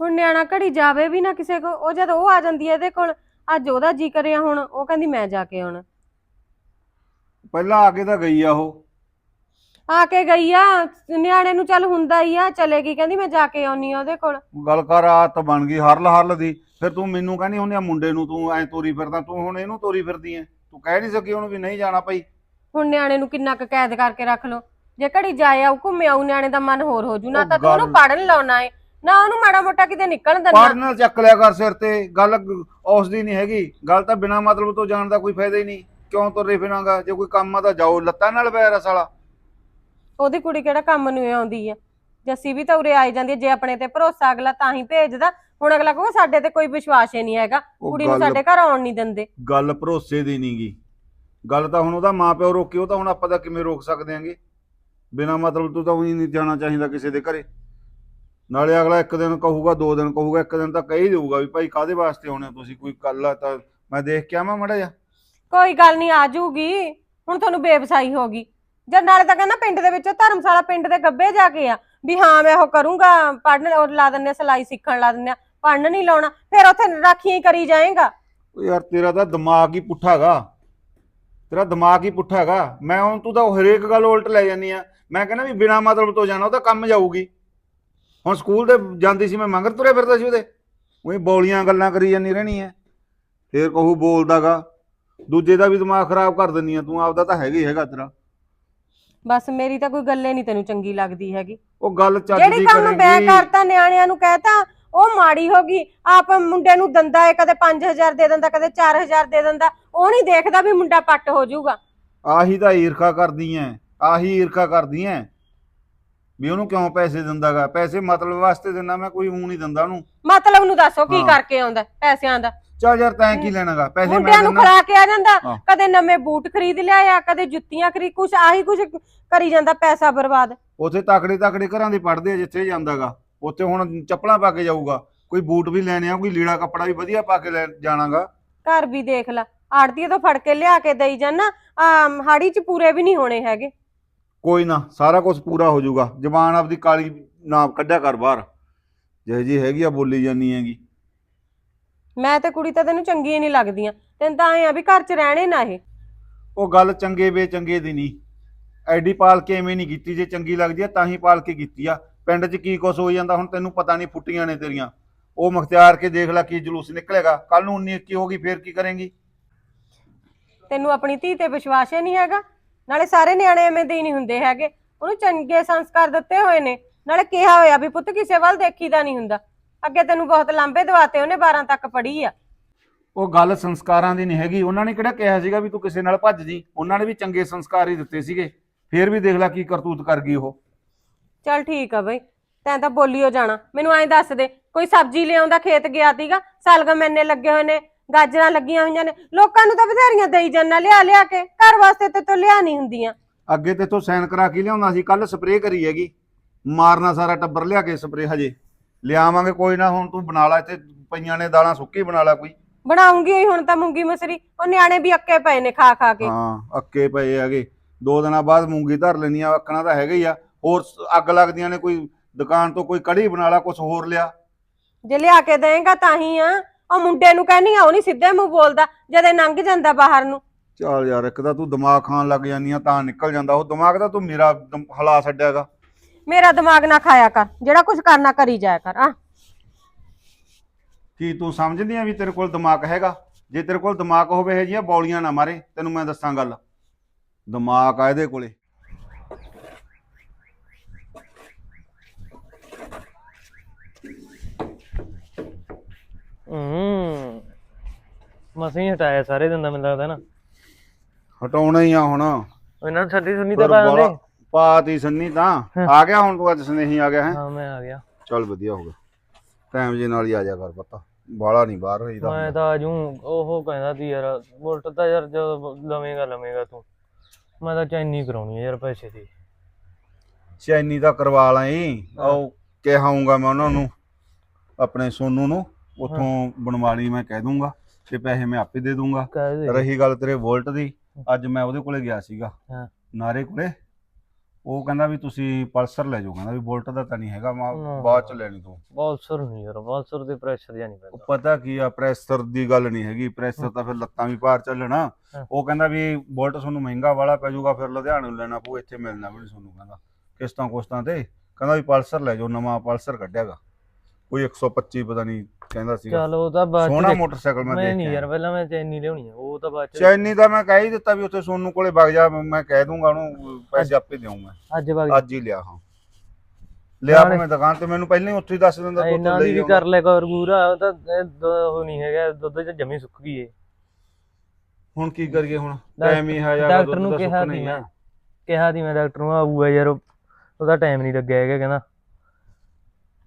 ਹੁਣ ਨਿਆਣਾ ਘੜੀ ਜਾਵੇ ਵੀ ਨਾ ਕਿਸੇ ਕੋ ਉਹ ਜਦ ਉਹ ਆ ਜਾਂਦੀ ਹੈ ਇਹਦੇ ਕੋਲ ਅੱਜ ਉਹਦਾ ਜੀ ਕਰਿਆ ਹੁਣ ਉਹ ਕਹਿੰਦੀ ਮੈਂ ਜਾ ਕੇ ਆਉਣਾ। ਪਹਿਲਾਂ ਆ ਕੇ ਤਾਂ ਗਈ ਆ ਉਹ। ਆ ਕੇ ਗਈ ਆ ਨਿਆਣੇ ਨੂੰ ਚੱਲ ਹੁੰਦਾ ਹੀ ਆ ਚਲੇਗੀ ਕਹਿੰਦੀ ਮੈਂ ਜਾ ਕੇ ਆਉਣੀ ਆ ਉਹਦੇ ਕੋਲ। ਗੱਲ ਕਰ ਆ ਤਾਂ ਬਣ ਗਈ ਹਰਲ ਹਰਲ ਦੀ। ਫਿਰ ਤੂੰ ਮੈਨੂੰ ਕਹਿੰਦੀ ਹੁੰਦੀ ਆ ਮੁੰਡੇ ਨੂੰ ਤੂੰ ਐ ਤੋਰੀ ਫਿਰਦਾ ਤੂੰ ਹੁਣ ਇਹਨੂੰ ਤੋਰੀ ਫਿਰਦੀ ਐ? ਤੂੰ ਕਹਿ ਨਹੀਂ ਸਕੀ ਉਹਨੂੰ ਵੀ ਨਹੀਂ ਜਾਣਾ ਭਾਈ। ਹੁਣ ਨਿਆਣੇ ਨੂੰ ਕਿੰਨਾ ਕੁ ਕੈਦ ਕਰਕੇ ਰੱਖ ਲੋ ਜੇ ਘੜੀ ਜਾਏ ਆਉ ਘੁੰਮੇ ਆਉ ਨਿਆਣੇ ਦਾ ਮਨ ਹੋਰ ਹੋ ਜੂ। ਨਾ ਉਹ ਤਾਂ ਤੂੰ ਉਹਨੂੰ ਗੱਲ- ਪੜਨ ਲਾਉਣਾ ਏ। ਨਾ ਉਹਨੂੰ ਮਾੜਾ ਮੋਟਾ ਕਿਤੇ ਨਿਕਲਣ ਦਿੰਦਾ ਪੜਨ ਚੱਕ ਲਿਆ ਕਰ ਸਿਰ ਤੇ। ਗੱਲ ਉਸ ਦੀ ਨਹੀਂ ਹੈਗੀ। ਗੱਲ ਤਾਂ ਬਿਨਾ ਮਤਲਬ ਤੋਂ ਜਾਣ ਦਾ ਕੋਈ ਫਾਇਦਾ ਹੀ ਨਹੀਂ। ਕਿਉਂ ਤੁਰੇ ਫਿਰਾਂਗਾ? ਜੇ ਕੋਈ ਕੰਮ ਆ ਤਾਂ ਜਾਓ। ਲੱਤਾਂ ਨਾਲ ਬੈਰਾ ਸਾਲਾ ਉਹਦੀ ਕੁੜੀ ਕਿਹੜਾ ਕੰਮ ਨੂੰ ਆਉਂਦੀ ਆ? ਜੱਸੀ ਵੀ ਤਾਂ ਉਰੇ ਆਈ ਜਾਂਦੀ ਆ, ਜੇ ਆਪਣੇ ਤੇ ਭਰੋਸਾ ਅਗਲਾ ਤਾਂ ਹੀ ਭੇਜਦਾ। ਹੁਣ ਅਗਲਾ ਕਹੂਗਾ ਸਾਡੇ ਤੇ ਕੋਈ ਵਿਸ਼ਵਾਸ ਹੀ ਨਹੀਂ ਹੈਗਾ ਉਹ ਕੁੜੀ ਨੂੰ ਗੱਲ- ਸਾਡੇ ਘਰ ਆਉਣ ਨਹੀਂ ਦਿੰਦੇ। ਗੱਲ ਭਰੋਸੇ ਦੀ ਨਹੀਂਗੀ ਗੱਲ ਤਾਂ ਹੁਣ ਉਹਦਾ ਮਾਪਿਓ ਰੋਕੇ ਉਹ ਤਾਂ ਹੁਣ ਆਪਾਂ ਤਾਂ ਕਿਵੇਂ ਰੋਕ ਸਕਦੇ ਆਂਗੇ? ਬਿਨਾ ਮਤਲਬ ਤੋਂ ਤਾਂ ਉਹੀ ਨਹੀਂ ਜਾਣਾ ਚਾਹੀਦਾ ਕਿਸੇ ਦੇ ਘਰੇ। ਨਾਲੇ ਅਗਲਾ ਇੱਕ ਦਿਨ ਕਹੂਗਾ ਦੋ ਦਿਨ ਕਹੂਗਾ ਇੱਕ ਦਿਨ ਤਾਂ ਕਹਿ ਹੀ ਦੇਊਗਾ ਵੀ ਭਾਈ ਕਾਦੇ ਵਾਸਤੇ ਆਉਣੇ ਹੋ ਤੁਸੀਂ? ਕੋਈ ਕੱਲ ਆ ਤਾਂ ਮੈਂ ਦੇਖ ਕੇ ਆਵਾਂ ਮੜਾ ਜਾ ਕੋਈ ਗੱਲ ਨਹੀਂ ਆ ਜੂਗੀ ਹੁਣ ਤੁਹਾਨੂੰ ਬੇਵਸਾਈ ਹੋ ਗਈ। ਜਦ ਨਾਲੇ ਤਾਂ ਕਹਿੰਦਾ ਪਿੰਡ ਦੇ ਵਿੱਚ ਧਰਮਸ਼ਾਲਾ ਪਿੰਡ ਦੇ ਗੱਬੇ ਜਾ ਕੇ ਆ। ਵੀ ਹਾਂ ਮੈਂ ਉਹ ਕਰੂੰਗਾ ਪੜਨ ਉਹ ਲਾ ਦਿੰਨੇ ਸਲਾਈ ਸਿੱਖਣ ਲਾ ਦਿੰਨੇ ਪੜਨ ਨਹੀਂ ਲਾਉਣਾ ਫਿਰ ਉੱਥੇ ਰਾਖੀਆਂ ਹੀ ਕਰੀ ਜਾਏਗਾ। ਉਹ ਯਾਰ ਤੇਰਾ ਤਾਂ ਦਿਮਾਗ ਹੀ ਪੁੱਠਾ ਹੈਗਾ। ਤੇਰਾ ਦਿਮਾਗ ਹੀ ਪੁੱਠਾ ਹੈਗਾ। ਮੈਂ ਹੁਣ ਤੂੰ ਤਾਂ ਉਹ ਹਰੇਕ ਗੱਲ ਉਲਟ ਲੈ ਜਾਂਦੀ ਆ। ਮੈਂ ਕਹਿੰਦਾ ਵੀ ਬਿਨਾ ਮਤਲਬ ਤੋਂ ਜਾਣਾ ਉਹ ਤਾਂ ਕੰਮ ਜਾਊਗੀ। ਹੁਣ ਸਕੂਲ ਤੇ ਜਾਂਦੀ ਸੀ ਮੈਂ ਮੰਗਰ ਤੁਰੇ ਫਿਰਦਾ ਸੀ ਉਹਦੇ। ਉਹੀ ਬੋਲੀਆਂ ਗੱਲਾਂ ਕਰੀ ਜਾਂਦੀ ਰਹਿਣੀ ਐ। ਫੇਰ ਕਹੂ ਬੋਲਦਾਗਾ ਦੂਜੇ ਦਾ ਵੀ ਦਿਮਾਗ ਖਰਾਬ ਕਰ ਦਿੰਦੀ ਆ ਤੂੰ ਆਪਦਾ ਤਾਂ ਹੈਗਾ ਹੀ ਹੈਗਾ ਤੇਰਾ। ਬਸ ਮੇਰੀ ਤਾਂ ਕੋਈ ਗੱਲੇ ਨਹੀਂ ਤੈਨੂੰ ਚੰਗੀ ਲੱਗਦੀ ਹੈਗੀ। ਉਹ ਗੱਲ ਚੱਜ ਜਿਹੜੀ ਦੀ ਕੰਮ ਮੈਂ ਕਰੇਂਗੀ ਕਰਤਾ ਨਿਆਣਿਆਂ ਨੂੰ ਕਹਿਤਾ ਉਹ ਮਾੜੀ ਹੋ ਗਈ ਆਪ ਮੁੰਡੇ ਨੂੰ ਦੰਦਾ ਏ ਕਦੇ 5000 ਦੇ ਦਿੰਦਾ ਕਦੇ 4000 ਦੇ ਦਿੰਦਾ ਉਹ ਨਹੀਂ ਦੇਖਦਾ ਵੀ ਮੁੰਡਾ ਪੱਟ ਹੋ ਜਾਊਗਾ। ਆਹੀ ਤਾਂ ਈਰਖਾ ਕਰਦੀ ਐ ਆਹੀ ਈਰਖਾ ਕਰਦੀ ਐ। ਵੀ ਉਹਨੂੰ ਕਿਉਂ ਪੈਸੇ ਦਿੰਦਾਗਾ? ਪੈਸੇ ਮਤਲਬ ਵਾਸਤੇ ਦਿੰਦਾ ਮੈਂ ਕੋਈ ਊਂ ਨਹੀਂ ਦਿੰਦਾ ਉਹਨੂੰ। ਮਤਲਬ ਨੂੰ ਦੱਸੋ ਕੀ ਹਾਂ। ਕਰਕੇ ਆਉਂਦਾ ਪੈਸਿਆਂ ਦਾ? ਚੱਲ ਯਾਰ ਤੈਂ ਕੀ ਲੈਣਾਗਾ? ਪੈਸੇ ਮੈਂ ਮੁੰਡਿਆਂ ਨੂੰ ਦਿੰਦਾ। ਖਰਾ ਕੇ ਆ ਜਾਂਦਾ ਹਾਂ। ਕਦੇ ਨਵੇਂ ਬੂਟ ਖਰੀਦ ਲਿਆਇਆ ਕਦੇ ਜੁੱਤੀਆਂ ਖਰੀਦ ਕੁਛ ਆਹੀ ਕੁਛ ਕਰੀ ਜਾਂਦਾ ਪੈਸਾ ਬਰਬਾਦ। ਉਥੇ ਤਕੜੇ ਤਕੜੇ ਘਰਾਂ ਦੇ ਪੜਦੇ ਜਿੱਥੇ ਜਾਂਦਾਗਾ। ਉੱਥੇ ਹੁਣ ਚੱਪਲਾਂ ਪਾ ਕੇ ਜਾਊਗਾ। ਕੋਈ ਬੂਟ ਵੀ ਲੈਣੇ ਆ ਕੋਈ ਲੀੜਾ ਕੱਪੜਾ ਵੀ ਵਧੀਆ ਪਾ ਕੇ ਲੈ ਜਾਣਾਗਾ। ਘਰ ਵੀ ਦੇਖ ਲੈ ਆੜਤੀਏ ਤੋਂ ਫੜ ਕੇ ਲਿਆ ਕੇ ਦੇਈ ਜਾਨਾ ਆ ਹਾੜੀ ਚ ਪੂਰੇ ਵੀ ਨਹੀਂ ਹੋਣੇ ਹੈਗੇ। ਕੋਈ ਨਾ ਸਾਰਾ ਕੁਝ ਪੂਰਾ ਹੋ ਜਾਊਗਾ। ਜ਼ਬਾਨ ਆਪਦੀ ਕਾਲੀ ਨਾ ਕੱਢਿਆ ਕਰ ਬਾਹਰ। ਜਿਹੇ ਜੀ ਹੈਗੀ ਆ ਬੋਲੀ ਜਾਨੀ ਹੈਗੀ। ਮੈਂ ਤੇ ਕੁੜੀ ਤਾਂ ਤੈਨੂੰ ਚੰਗੀ ਨਹੀਂ ਲੱਗਦੀਆਂ ਤੈਨੂੰ ਤਾਂ ਐ ਆ ਵੀ ਘਰ ਚ ਰਹਿਣੇ ਨਾ ਇਹ। ਉਹ ਗੱਲ ਚੰਗੇ ਵੇ ਚੰਗੇ ਦੀ ਨਹੀਂ। ਐਡੀ ਪਾਲ ਕੇ ਐਵੇਂ ਨਹੀਂ ਕੀਤੀ ਜੇ ਚੰਗੀ ਲੱਗਦੀ ਆ ਤਾਂ ਹੀ ਪਾਲ ਕੇ ਕੀਤੀ ਆ। ਪਿੰਡ 'ਚ ਕੀ ਕੁਛ ਹੋ ਜਾਂਦਾ ਹੁਣ ਤੈਨੂੰ ਪਤਾ ਨਹੀਂ ਫੁੱਟੀਆਂ ਨੇ ਤੇਰੀਆਂ। ਉਹ ਮੁਖਤਿਆਰ ਕੇ ਦੇਖ ਲੈ ਕੀ ਜਲੂਸ ਨਿਕਲੇਗਾ। ਕੱਲ ਨੂੰ 19 21 ਹੋਗੀ ਫੇਰ ਕੀ ਕਰੇਂਗੀ? ਤੈਨੂੰ ਆਪਣੀ ਧੀ ਤੇ ਵਿਸ਼ਵਾਸ ਹੀ ਨਹੀਂ ਹੈਗਾ। ਨਾਲੇ ਸਾਰੇ ਨਿਆਣੇ ਐਵੇਂ ਦੇ ਹੀ ਨਹੀਂ ਹੁੰਦੇ ਹੈਗੇ। ਉਹਨੂੰ ਚੰਗੇ ਸੰਸਕਾਰ ਦਿੱਤੇ ਹੋਏ ਨੇ। ਨਾਲੇ ਕਿਹਾ ਹੋਇਆ ਵੀ ਪੁੱਤ ਕਿਸੇ ਵੱਲ ਦੇਖੀਦਾ ਨਹੀਂ ਹੁੰਦਾ। ਅੱਗੇ ਤੈਨੂੰ ਬਹੁਤ ਲਾਂਬੇ ਦਵਾਤੇ ਉਹਨੇ 12 ਤੱਕ ਪੜ੍ਹੀ ਆ। ਉਹ ਗੱਲ ਸੰਸਕਾਰਾਂ ਦੀ ਨਹੀਂ ਹੈਗੀ। ਉਹਨਾਂ ਨੇ ਕਿਹੜਾ ਕਿਹਾ ਸੀਗਾ ਵੀ ਤੂੰ ਕਿਸੇ ਨਾਲ ਭੱਜ ਜੀ? ਉਹਨਾਂ ਨੇ ਵੀ ਚੰਗੇ ਸੰਸਕਾਰ ਹੀ ਦਿੱਤੇ ਸੀਗੇ। ਫੇਰ ਵੀ ਦੇਖ ਲੈ ਕੀ ਕਰਤੂਤ ਕਰ ਗਈ ਉਹ। ਚੱਲ ਠੀਕ ਆ ਬਈ ਤੈਂ ਤਾਂ ਬੋਲੀਓ ਜਾਣਾ। ਮੈਨੂੰ ਐਂ ਦੱਸ ਦੇ ਕੋਈ ਸਬਜ਼ੀ ਲਿਆਉਂਦਾ ਖੇਤ ਗਿਆ ਤੀਗਾ ਸਲਗਮ ਇੰਨੇ ਲੱਗੇ ਹੋਏ ਨੇ ਗਾਜਰਾਂ ਲੱਗੀਆਂ ਹੋਈਆਂ ਨੇ ਲੋਕਾਂ ਨੂੰ ਤਾਂ ਬਥੇਰੀਆਂ ਦੇਈ ਜਾਨਾ ਲਿਆ ਲਿਆ ਕੇ ਘਰ ਵਾਸਤੇ ਤੇ ਤੋਂ ਲਿਆ ਨਹੀਂ ਹੁੰਦੀਆਂ। ਅੱਗੇ ਤੇ ਤੋਂ ਸਾਈਨ ਕਰਾ ਕੇ ਲਿਆਉਂਦਾ ਸੀ ਕੱਲ ਸਪਰੇਅ ਕਰੀ ਹੈਗੀ। ਮਾਰਨਾ ਸਾਰਾ ਟੱਬਰ ਲਿਆ ਕੇ ਸਪਰੇਅ ਹਜੇ। ਲਿਆਵਾਂਗੇ ਕੋਈ ਨਾ ਹੁਣ ਤੂੰ ਬਣਾ ਲੈ ਇੱਥੇ ਪਈਆਂ ਨੇ ਦਾਲਾਂ ਸੁੱਕੀ ਬਣਾ ਲੈ ਕੋਈ। ਬਣਾਉਂਗੀ ਹੁਣ ਤਾਂ ਮੂੰਗੀ ਮਸਰੀ ਉਹ ਨਿਆਣੇ ਵੀ ਅੱਕੇ ਪਏ ਨੇ ਖਾ ਖਾ ਕੇ। ਹਾਂ ਅੱਕੇ ਪਏ ਹੈਗੇ। ਦੋ ਦਿਨਾਂ ਬਾਅਦ ਮੂੰਗੀ ਧਰ ਲੈਣੀਆਂ ਅੱਕਣਾ ਤਾਂ ਹੈਗਾ ਹੀ ਆ। ਹੋਰ ਅੱਗ ਲੱਗਦੀਆਂ ਨੇ ਕੋਈ ਦੁਕਾਨ ਤੋਂ ਕੋਈ ਕੜੀ ਬਣਾ ਲਾ ਕੁਝ ਹੋਰ ਲਿਆ। ਜੇ ਲਿਆ ਕੇ ਦੇਂਗਾ ਤਾਂ ਹੀ ਆ। ਉਹ ਮੁੰਡੇ ਨੂੰ ਕਹਿਨੀ ਆ ਉਹ ਨਹੀਂ ਸਿੱਧੇ ਮੂੰਹ ਬੋਲਦਾ ਜਦੇ ਲੰਘ ਜਾਂਦਾ ਬਾਹਰ ਨੂੰ। ਚੱਲ ਯਾਰ ਇੱਕ ਤਾਂ ਤੂੰ ਦਿਮਾਗ ਖਾਣ ਲੱਗ ਜਾਂਦੀ ਆ ਤਾਂ ਨਿਕਲ ਜਾਂਦਾ। ਉਹ ਦਿਮਾਗ ਤਾਂ ਤੂੰ ਮੇਰਾ ਦਮ- ਹਿਲਾ ਛੱਡਿਆਗਾ। ਮੇਰਾ ਦਿਮਾਗ ਨਾ ਖਾਇਆ ਕਰ ਜਿਹੜਾ ਕੁਝ ਕਰਨਾ ਕਰੀ ਜਾਇਆ ਕਰ ਆ। ਕੀ ਤੂੰ ਸਮਝਦੀ ਆ ਵੀ ਤੇਰੇ ਕੋਲ ਦਿਮਾਗ ਹੈਗਾ? ਜੇ ਤੇਰੇ ਕੋਲ ਦਿਮਾਗ ਹੋਵੇ ਇਹ ਜੀਆਂ ਬੌਲੀਆਂ ਨਾ ਮਾਰੇ ਤੈਨੂੰ ਮੈਂ ਦੱਸਾਂ ਗੱਲ। ਦਿਮਾਗ ਆ ਇਹਦੇ ਕੋਲੇ। ਹੂੰ। ਮਸੀਂ ਹੀ ਹਟਾਇਆ ਸਾਰੇ ਦਿਨ ਦਾ ਮੈਨੂੰ ਲੱਗਦਾ ਨਾ। ਹਟਾਉਣਾ ਹੀ ਆ ਹੁਣ। ਇਹਨਾਂ ਨੂੰ ਛੱਡੀ ਸੁਣੀ ਤਾਂ ਬੋਲਾ ਦਿੰਦੇ। ਪਾਤੀ ਸੰਨੀ ਤਾਂ। ਆ ਗਿਆ ਹੁਣ ਤੂੰ ਅੱਜ ਸਨੇਹੀ ਆ ਗਿਆ ਹੈ? ਹਾਂ ਮੈਂ ਆ ਗਿਆ। ਚੱਲ ਵਧੀਆ ਹੋ ਗਿਆ। ਟਾਈਮ ਜੇ ਨਾਲ ਹੀ ਆ ਜਾ ਕਰ ਪਤਾ। ਬਾਲਾ ਨਹੀਂ ਬਾਹਰ ਹੋਈਦਾ ਮੈਂ ਤਾਂ ਆਜੂ ਉਹ ਕਹਿੰਦਾ ਸੀ ਯਾਰ ਬੁਲਟ ਤਾਂ ਯਾਰ ਜਦੋਂ ਲਵੇਂਗਾ ਲਵੇਂਗਾ ਤੂੰ। ਮੈਂ ਤਾਂ ਚੈਨੀ ਕਰਾਉਣੀ ਆ ਯਾਰ ਪੈਸੇ ਦੀ। ਚੈਨੀ ਦਾ ਕਰਵਾ ਲਾਈ ਉਹ ਕਹਾਉਂਗਾ ਮੈਂ ਉਹਨਾਂ ਨੂੰ ਆਪਣੇ ਸੋਨੂ ਨੂੰ। ਉੱਥੋਂ ਬਣਵਾ ਲਈ ਮੈਂ ਕਹਿ ਦੂੰਗਾ ਤੇ ਪੈਸੇ ਮੈਂ ਆਪੇ ਦੇ ਦੂੰਗਾ। ਕਹਿ ਦੇ। ਰਹੀ ਗੱਲ ਤੇਰੇ ਵੋਲਟ ਦੀ ਅੱਜ ਮੈਂ ਉਹਦੇ ਕੋਲੇ ਗਿਆ ਸੀਗਾ ਹਾਂ। ਨਾਰੇ ਕੋਲੇ। ਉਹ ਕਹਿੰਦਾ ਵੀ ਤੁਸੀਂ ਪਲਸਰ ਲੈ ਜਾਓ ਕਹਿੰਦਾ ਵੀ ਵੋਲਟ ਦਾ ਤਾਂ ਨਹੀਂ ਹੈਗਾ ਮੈਂ। ਬਾਅਦ ਚ ਲੈਣੀ ਤੂੰ। ਬਾਲਸਰ ਨਹੀਂ ਯਾਰ ਬਾਲਸਰ ਦੇ ਪ੍ਰੈਸ਼ਰ ਜਾਂ ਨਹੀਂ ਉਹ ਪੈਂਦਾ ਪਤਾ ਕੀ ਆ ਪ੍ਰੈਸ਼ਰ ਦੀ ਗੱਲ ਨਹੀਂ ਹੈਗੀ ਪ੍ਰੈਸ਼ਰ ਤਾਂ ਫਿਰ ਲੱਤਾਂ ਵੀ ਪਾਰ ਚੱਲਣਾ। ਹਾਂ। ਉਹ ਕਹਿੰਦਾ ਵੀ ਵੋਲਟ ਤੁਹਾਨੂੰ ਮਹਿੰਗਾ ਵਾਲਾ ਪੈ ਜਾਊਗਾ ਫਿਰ ਲੁਧਿਆਣੇ ਨੂੰ ਲੈਣਾ ਪਊ ਇੱਥੇ ਮਿਲਣਾ ਵੀ ਨਹੀਂ ਤੁਹਾਨੂੰ ਕਹਿੰਦਾ। ਕਿਸ਼ਤਾਂ ਕੁਸ਼ਤਾਂ ਤੇ। ਕਹਿੰਦਾ ਵੀ ਪਲਸਰ ਲੈ ਜਾਓ ਨਵਾਂ ਪਲਸਰ ਕੱਢਿਆਗਾ ਕੋਈ 125 ਪਤਾ ਨਹੀਂ ਕਹਿੰਦਾ ਸੀਗਾ। ਚੱਲ ਉਹ ਤਾਂ ਬਾਅਦ ਚ ਸੋਹਣਾ ਦੇਖ- ਮੋਟਰਸਾਈਕਲ ਮੈਂ ਮੈਂ ਨਹੀਂ ਯਾਰ। ਪਹਿਲਾਂ ਮੈਂ ਚੈਨੀ ਲਿਆਉਣੀ ਆ ਉਹ ਤਾਂ ਬਾਅਦ ਚ ਚੈਨੀ ਦਾ ਮੈਂ ਕਹਿ ਹੀ ਦਿੱਤਾ ਵੀ ਉੱਥੇ ਸੋਨੂ ਕੋਲੇ ਵਗ ਜਾ ਮੈਂ ਕਹਿ ਦੂੰਗਾ ਉਹਨੂੰ ਪੈਸੇ ਆਪੇ ਦੇਉਂ ਮੈਂ। ਅੱਜ ਵਗ ਅੱਜ ਹੀ ਲਿਆ ਹਾਂ। ਲਿਆ ਨਾਲੇ- ਭਾਵੇਂ ਦੁਕਾਨ ਤੇ ਮੈਨੂੰ ਪਹਿਲਾਂ ਹੀ ਉੱਥੇ ਹੀ ਦੱਸ ਦਿੰਦਾ ਦੁੱਧ ਇਹਨਾਂ ਦੀ ਲਈ ਵੀ। ਕਰ ਲੈ ਕਰ ਗੂਰਾ ਉਹ ਤਾਂ ਇਹ ਉਹ ਨਹੀਂ ਹੈਗਾ ਦੁੱਧ ਚ ਜਮੀ ਸੁੱਕ ਗਈ ਏ। ਹੁਣ ਕੀ ਕਰੀਏ ਹੁਣ? ਟਾਈਮ ਹੀ ਹੈ ਯਾਰ ਡਾਕਟਰ ਨੂੰ ਤਾਂ ਕਿਹਾ ਸੀ ਮੈਂ। ਕਿਹਾ ਸੀ ਮੈਂ ਡਾਕਟਰ ਨੂੰ ਆਊਗਾ ਯਾਰ ਉਹ- ਉਹਦਾ ਟਾਈਮ ਨਹੀਂ ਲੱਗਿਆ ਹੈਗਾ ਕਹਿੰਦਾ।